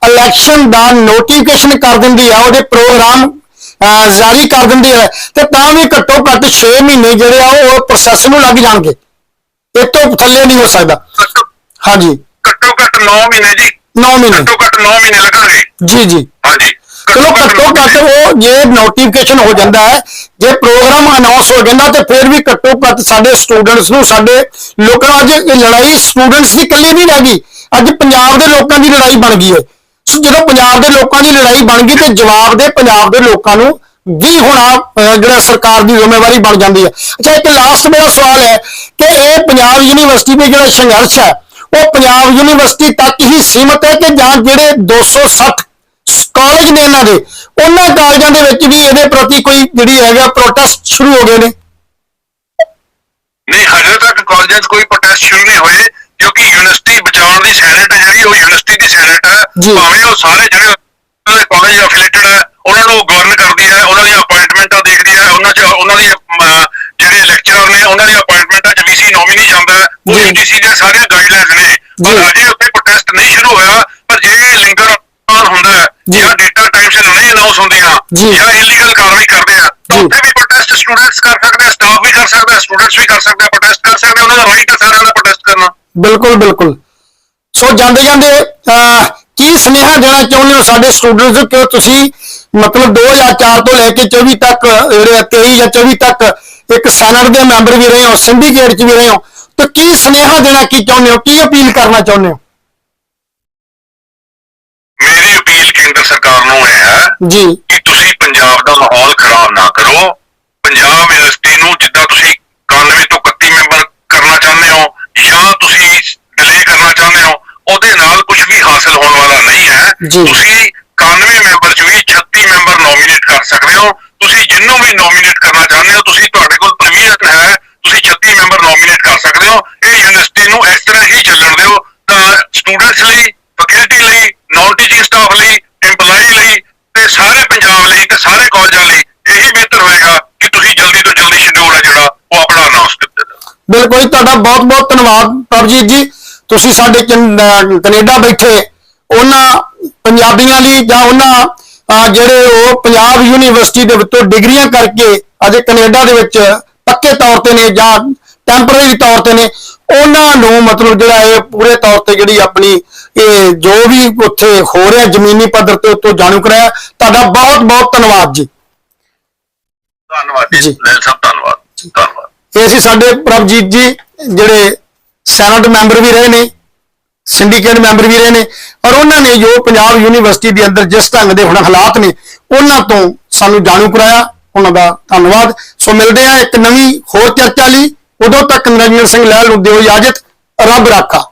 ਇਲੈਕਸ਼ਨ ਦਾ ਨੋਟੀਫਿਕੇਸ਼ਨ ਕਰ ਦਿੰਦੀ ਹੈ ਉਹਦੇ ਪ੍ਰੋਗਰਾਮ ਜਾਰੀ ਕਰ ਦਿੰਦੀ ਹੈ ਤੇ ਤਾਂ ਵੀ ਘੱਟੋ ਘੱਟ 6 ਮਹੀਨੇ ਜਿਹੜੇ ਆ ਉਹ ਪ੍ਰੋਸੈਸ ਨੂੰ ਲੱਗ ਜਾਣਗੇ। ਇਹ ਤੋਂ ਥੱਲੇ ਨਹੀਂ ਹੋ ਸਕਦਾ। ਹਾਂਜੀ। ਘੱਟੋ ਘੱਟ 9 ਮਹੀਨੇ ਜੀ। 9 ਮਹੀਨੇ। ਘੱਟੋ ਘੱਟ 9 ਮਹੀਨੇ ਲੱਗਣਗੇ। ਜੀ ਜੀ। ਹਾਂਜੀ। ਚਲੋ ਘੱਟੋ, ਘੱਟ ਉਹ ਜੇ ਨੋਟੀਫਿਕੇਸ਼ਨ ਹੋ ਜਾਂਦਾ ਹੈ, ਜੇ ਪ੍ਰੋਗਰਾਮ ਅਨਾਉਂਸ ਹੋ ਜਾਂਦਾ ਤੇ ਫਿਰ ਵੀ ਘੱਟੋ ਘੱਟ ਸਾਡੇ ਸਟੂਡੈਂਟਸ ਨੂੰ, ਸਾਡੇ ਲੋਕਾਂ ਅੱਜ ਇਹ ਲੜਾਈ ਸਟੂਡੈਂਟਸ ਦੀ ਇਕੱਲੀ ਨਹੀਂ ਰਹਿ ਗਈ, ਅੱਜ ਪੰਜਾਬ ਦੇ ਲੋਕਾਂ ਦੀ ਲੜਾਈ ਬਣ ਗਈ ਹੈ। ਸੋ ਜਦੋਂ ਪੰਜਾਬ ਦੇ ਲੋਕਾਂ ਦੀ ਲੜਾਈ ਬਣ ਗਈ ਤੇ ਜਵਾਬ ਦੇ ਪੰਜਾਬ ਦੇ ਲੋਕਾਂ ਨੂੰ ਵੀ ਹੋਣਾ ਜਿਹੜਾ ਸਰਕਾਰ ਦੀ ਜ਼ਿੰਮੇਵਾਰੀ ਬਣ ਜਾਂਦੀ ਹੈ। ਅੱਛਾ, ਇੱਕ ਲਾਸਟ ਮੇਰਾ ਸਵਾਲ ਹੈ ਕਿ ਇਹ ਪੰਜਾਬ ਯੂਨੀਵਰਸਿਟੀ ਦੇ ਜਿਹੜਾ ਸੰਘਰਸ਼ ਹੈ, ਉਹ ਪੰਜਾਬ ਯੂਨੀਵਰਸਿਟੀ ਤੱਕ ਹੀ ਸੀਮਤ ਹੈ ਕਿ ਜਾਂ ਜਿਹੜੇ 260 ਕਾਲਜ ਨੇ ਇਹਨਾਂ ਦੇ। ਉਹਨਾਂ ਕਾਲਜਾਂ ਦੇ ਵਿੱਚ ਵੀ ਇਹਦੇ ਪ੍ਰਤੀ ਕੋਈ ਜਿਹੜੀ ਹੈਗਾ ਪ੍ਰੋਟੈਸਟ ਸ਼ੁਰੂ ਹੋ ਗਏ ਨੇ। ਨਹੀਂ ਹਜੇ ਤੱਕ ਕਾਲਜਾਂ 'ਚ ਕੋਈ ਪ੍ਰੋਟੈਸਟ ਸ਼ੁਰੂ ਨਹੀਂ ਹੋਏ ਕਿਉਂਕਿ ਯੂਨੀਵਰਸਿਟੀ ਬਚਾਉਣ ਦੀ ਸੈਨੇਟ ਜਿਹੜੀ ਉਹ ਯੂਨੀਵਰਸਿਟੀ ਦੀ ਸੈਨੇਟ ਹੈ। ਭਾਵੇਂ ਉਹ ਸਾਰੇ ਜਿਹੜੇ ਕਾਲਜ ਅਫੀਲੀਏਟਡ ਹੈ ਉਹਨਾਂ ਨੂੰ ਗਵਰਨ ਕਰਦੀ ਹੈ ਉਹਨਾਂ ਦੀਆਂ ਅਪਾਇੰਟਮੈਂਟਾਂ ਦੇਖਦੀ ਹੈ ਉਹਨਾਂ 'ਚ ਉਹਨਾਂ ਦੀ ਜਿਹੜੇ ਲੈਕਚਰਰ ਨੇ ਉਹਨਾਂ ਦੀਆਂ ਅਪਾਇੰਟਮੈਂਟਾਂ 'ਚ ਵੀਸੀ ਨੋਮੀਨੀ ਜਾਂਦਾ ਉਹ ਯੂਜੀਸੀ ਦੀਆਂ ਸਾਰੀਆਂ ਗਾਈਡਲਾਈਨਸ ਨੇ। ਪਰ ਅਜੇ ਉੱਤੇ ਪ੍ਰੋਟੈਸਟ ਨਹੀਂ ਸ਼ੁਰੂ ਹੋਇਆ ਜੀ। ਡੇਟਾ ਟਾਈਮ ਸਿਰ ਨਹੀਂ ਅਨਾਉਂਸ ਹੁੰਦੀਆਂ ਜੀ। ਜਾਂ ਇਲੀਗਲ ਕਾਰਵਾਈ ਕਰਦੇ ਆ। ਤਾਂ ਜੀ। ਉੱਥੇ ਵੀ ਪ੍ਰੋਟੈਸਟ ਸਟੂਡੈਂਟਸ ਕਰ ਸਕਦੇ ਆ ਸਟਾਫ ਵੀ ਕਰ ਸਕਦਾ ਸਟੂਡੈਂਟਸ ਵੀ ਕਰ ਸਕਦੇ ਆ ਪ੍ਰੋਟੈਸਟ ਕਰ ਸਕਦੇ ਆ ਉਹਨਾਂ ਦਾ ਰਾਈਟ ਹੈ ਸਾਰਿਆਂ ਦਾ ਪ੍ਰੋਟੈਸਟ ਕਰਨਾ। ਬਿਲਕੁਲ ਬਿਲਕੁਲ। ਸੋ ਜਾਂਦੇ ਜਾਂਦੇ ਅਹ, ਕੀ ਸੁਨੇਹਾ ਦੇਣਾ ਚਾਹੁੰਦੇ ਹੋ ਸਾਡੇ ਸਟੂਡੈਂਟਸ ਨੂੰ? ਕਿ ਤੁਸੀਂ ਮਤਲਬ 2004 ਤੋਂ ਲੈ ਕੇ 24 ਤੱਕ ਜਿਹੜੇ ਆ 23 ਜਾਂ 24 ਤੱਕ ਇੱਕ ਸੈਨੇਟ ਦੇ ਮੈਂਬਰ ਵੀ ਰਹੇ ਹੋ ਸਿੰਡੀਕੇਟ 'ਚ ਵੀ ਰਹੇ ਹੋ? ਤਾਂ ਕੀ ਸੁਨੇਹਾ ਦੇਣਾ ਕੀ ਚਾਹੁੰਦੇ ਹੋ? ਕੀ ਅਪੀਲ ਕਰਨਾ ਚਾਹੁੰਦੇ ਹੋ? ਮੇਰੀ ਕੇਂਦਰ ਸਰਕਾਰ ਨੂੰ ਇਹ ਹੈ ਜੀ। ਕਿ ਤੁਸੀਂ ਪੰਜਾਬ ਦਾ ਮਾਹੌਲ ਖਰਾਬ ਨਾ ਕਰੋ। ਪੰਜਾਬ ਯੂਨੀਵਰਸਿਟੀ ਨੂੰ ਜਿੱਦਾਂ ਤੁਸੀਂ 91 ਤੋਂ 31 ਮੈਂਬਰ ਕਰਨਾ ਚਾਹੁੰਦੇ ਹੋ ਜਾਂ ਤੁਸੀਂ ਡਿਲੇ ਕਰਨਾ ਚਾਹੁੰਦੇ ਹੋ ਉਹਦੇ ਨਾਲ ਕੁਝ ਵੀ ਹਾਸਲ ਹੋਣ ਵਾਲਾ ਨਹੀਂ ਹੈ। ਤੁਸੀਂ 91 ਮੈਂਬਰ ਚ ਵੀ 36 ਮੈਂਬਰ ਨੋਮੀਨੇਟ ਕਰ ਸਕਦੇ ਹੋ। ਤੁਸੀਂ ਜਿੰਨੂੰ ਵੀ ਨੋਮੀਨੇਟ ਕਰਨਾ ਚਾਹੁੰਦੇ ਹੋ ਤੁਸੀਂ ਤੁਹਾਡੇ ਕੋਲ ਪਰਮਿਸ਼ਨ ਹੈ ਤੁਸੀਂ 36 ਮੈਂਬਰ ਨੋਮੀਨੇਟ ਕਰ ਸਕਦੇ ਹੋ। ਇਹ ਯੂਨੀਵਰਸਿਟੀ ਨੂੰ ਇਸ ਤਰ੍ਹਾਂ ਹੀ ਚੱਲਣ ਦਿਓ ਤਾਂ ਸਟੂਡੈਂਟਸ ਲਈ ਫੈਕਲਟੀ ਲਈ ਨਾਨ ਟੀਚਿੰਗ ਸਟਾਫ ਲਈ ਸਾਰੇ ਪੰਜਾਬ ਲਈ ਤੇ ਸਾਰੇ ਕਾਲਜਾਂ ਲਈ ਇਹੀ ਬਿਹਤਰ ਹੋਏਗਾ ਕਿ ਤੁਸੀਂ ਜਲਦੀ ਤੋਂ ਜਲਦੀ ਸ਼ਡਿਊਲ ਹੈ ਜਿਹੜਾ ਉਹ ਆਪਣਾ ਅਨਾਉਂਸ ਕਰ ਦਿਓ ਬਿਲਕੁਲ ਤੁਹਾਡਾ ਬਹੁਤ ਬਹੁਤ ਧੰਨਵਾਦ ਪ੍ਰਭਜੀਤ ਜੀ। ਤੁਸੀਂ ਸਾਡੇ ਕੈਨ- ਕੈਨੇਡਾ ਬੈਠੇ, ਉਹਨਾਂ ਪੰਜਾਬੀਆਂ ਲਈ ਜਾਂ ਉਹਨਾਂ ਜਿਹੜੇ ਉਹ ਪੰਜਾਬ ਯੂਨੀਵਰਸਿਟੀ ਦੇ ਵਿੱਚੋਂ ਡਿਗਰੀਆਂ ਕਰਕੇ ਅਜੇ ਕੈਨੇਡਾ ਦੇ ਵਿੱਚ ਪੱਕੇ ਤੌਰ ਤੇ ਨੇ ਜਾਂ ਟੈਂਪਰੇਰੀ ਤੌਰ ਤੇ ਨੇ ਉਹਨਾਂ ਨੂੰ ਮਤਲਬ ਜਿਹੜਾ ਇਹ ਪੂਰੇ ਤੌਰ ਤੇ ਜਿਹੜੀ ਆਪਣੀ ਇਹ ਜੋ ਵੀ ਉੱਥੇ ਹੋ ਰਿਹਾ ਜ਼ਮੀਨੀ ਪੱਧਰ ਤੇ ਉੱਤੋਂ ਜਾਣੂ ਕਰਾਇਆ। ਤੁਹਾਡਾ ਬਹੁਤ ਬਹੁਤ ਧੰਨਵਾਦ ਜੀ। ਧੰਨਵਾਦ ਜੀ। ਸਭ ਧੰਨਵਾਦ ਧੰਨਵਾਦ। ਇਹ ਸੀ ਸਾਡੇ ਪ੍ਰਭਜੀਤ ਜੀ ਜਿਹੜੇ ਸੈਨੇਟ ਮੈਂਬਰ ਵੀ ਰਹੇ ਨੇ ਸਿੰਡੀਕੇਟ ਮੈਂਬਰ ਵੀ ਰਹੇ ਨੇ ਔਰ ਉਹਨਾਂ ਨੇ ਜੋ ਪੰਜਾਬ ਯੂਨੀਵਰਸਿਟੀ ਦੇ ਅੰਦਰ ਜਿਸ ਢੰਗ ਦੇ ਹੁਣ ਹਾਲਾਤ ਨੇ ਉਹਨਾਂ ਤੋਂ ਸਾਨੂੰ ਜਾਣੂ ਕਰਾਇਆ। ਉਹਨਾਂ ਦਾ ਧੰਨਵਾਦ। ਸੋ ਮਿਲਦੇ ਆ ਇੱਕ ਨਵੀਂ ਹੋਰ ਚਰਚਾ ਲਈ। ਉਦੋਂ ਤੱਕ ਨਰਿੰਦਰ ਸਿੰਘ ਲਹਿਲ ਨੂੰ ਦਿਓ ਇਜਾਜ਼ਤ ਰੱਬ ਰਾਖਾ।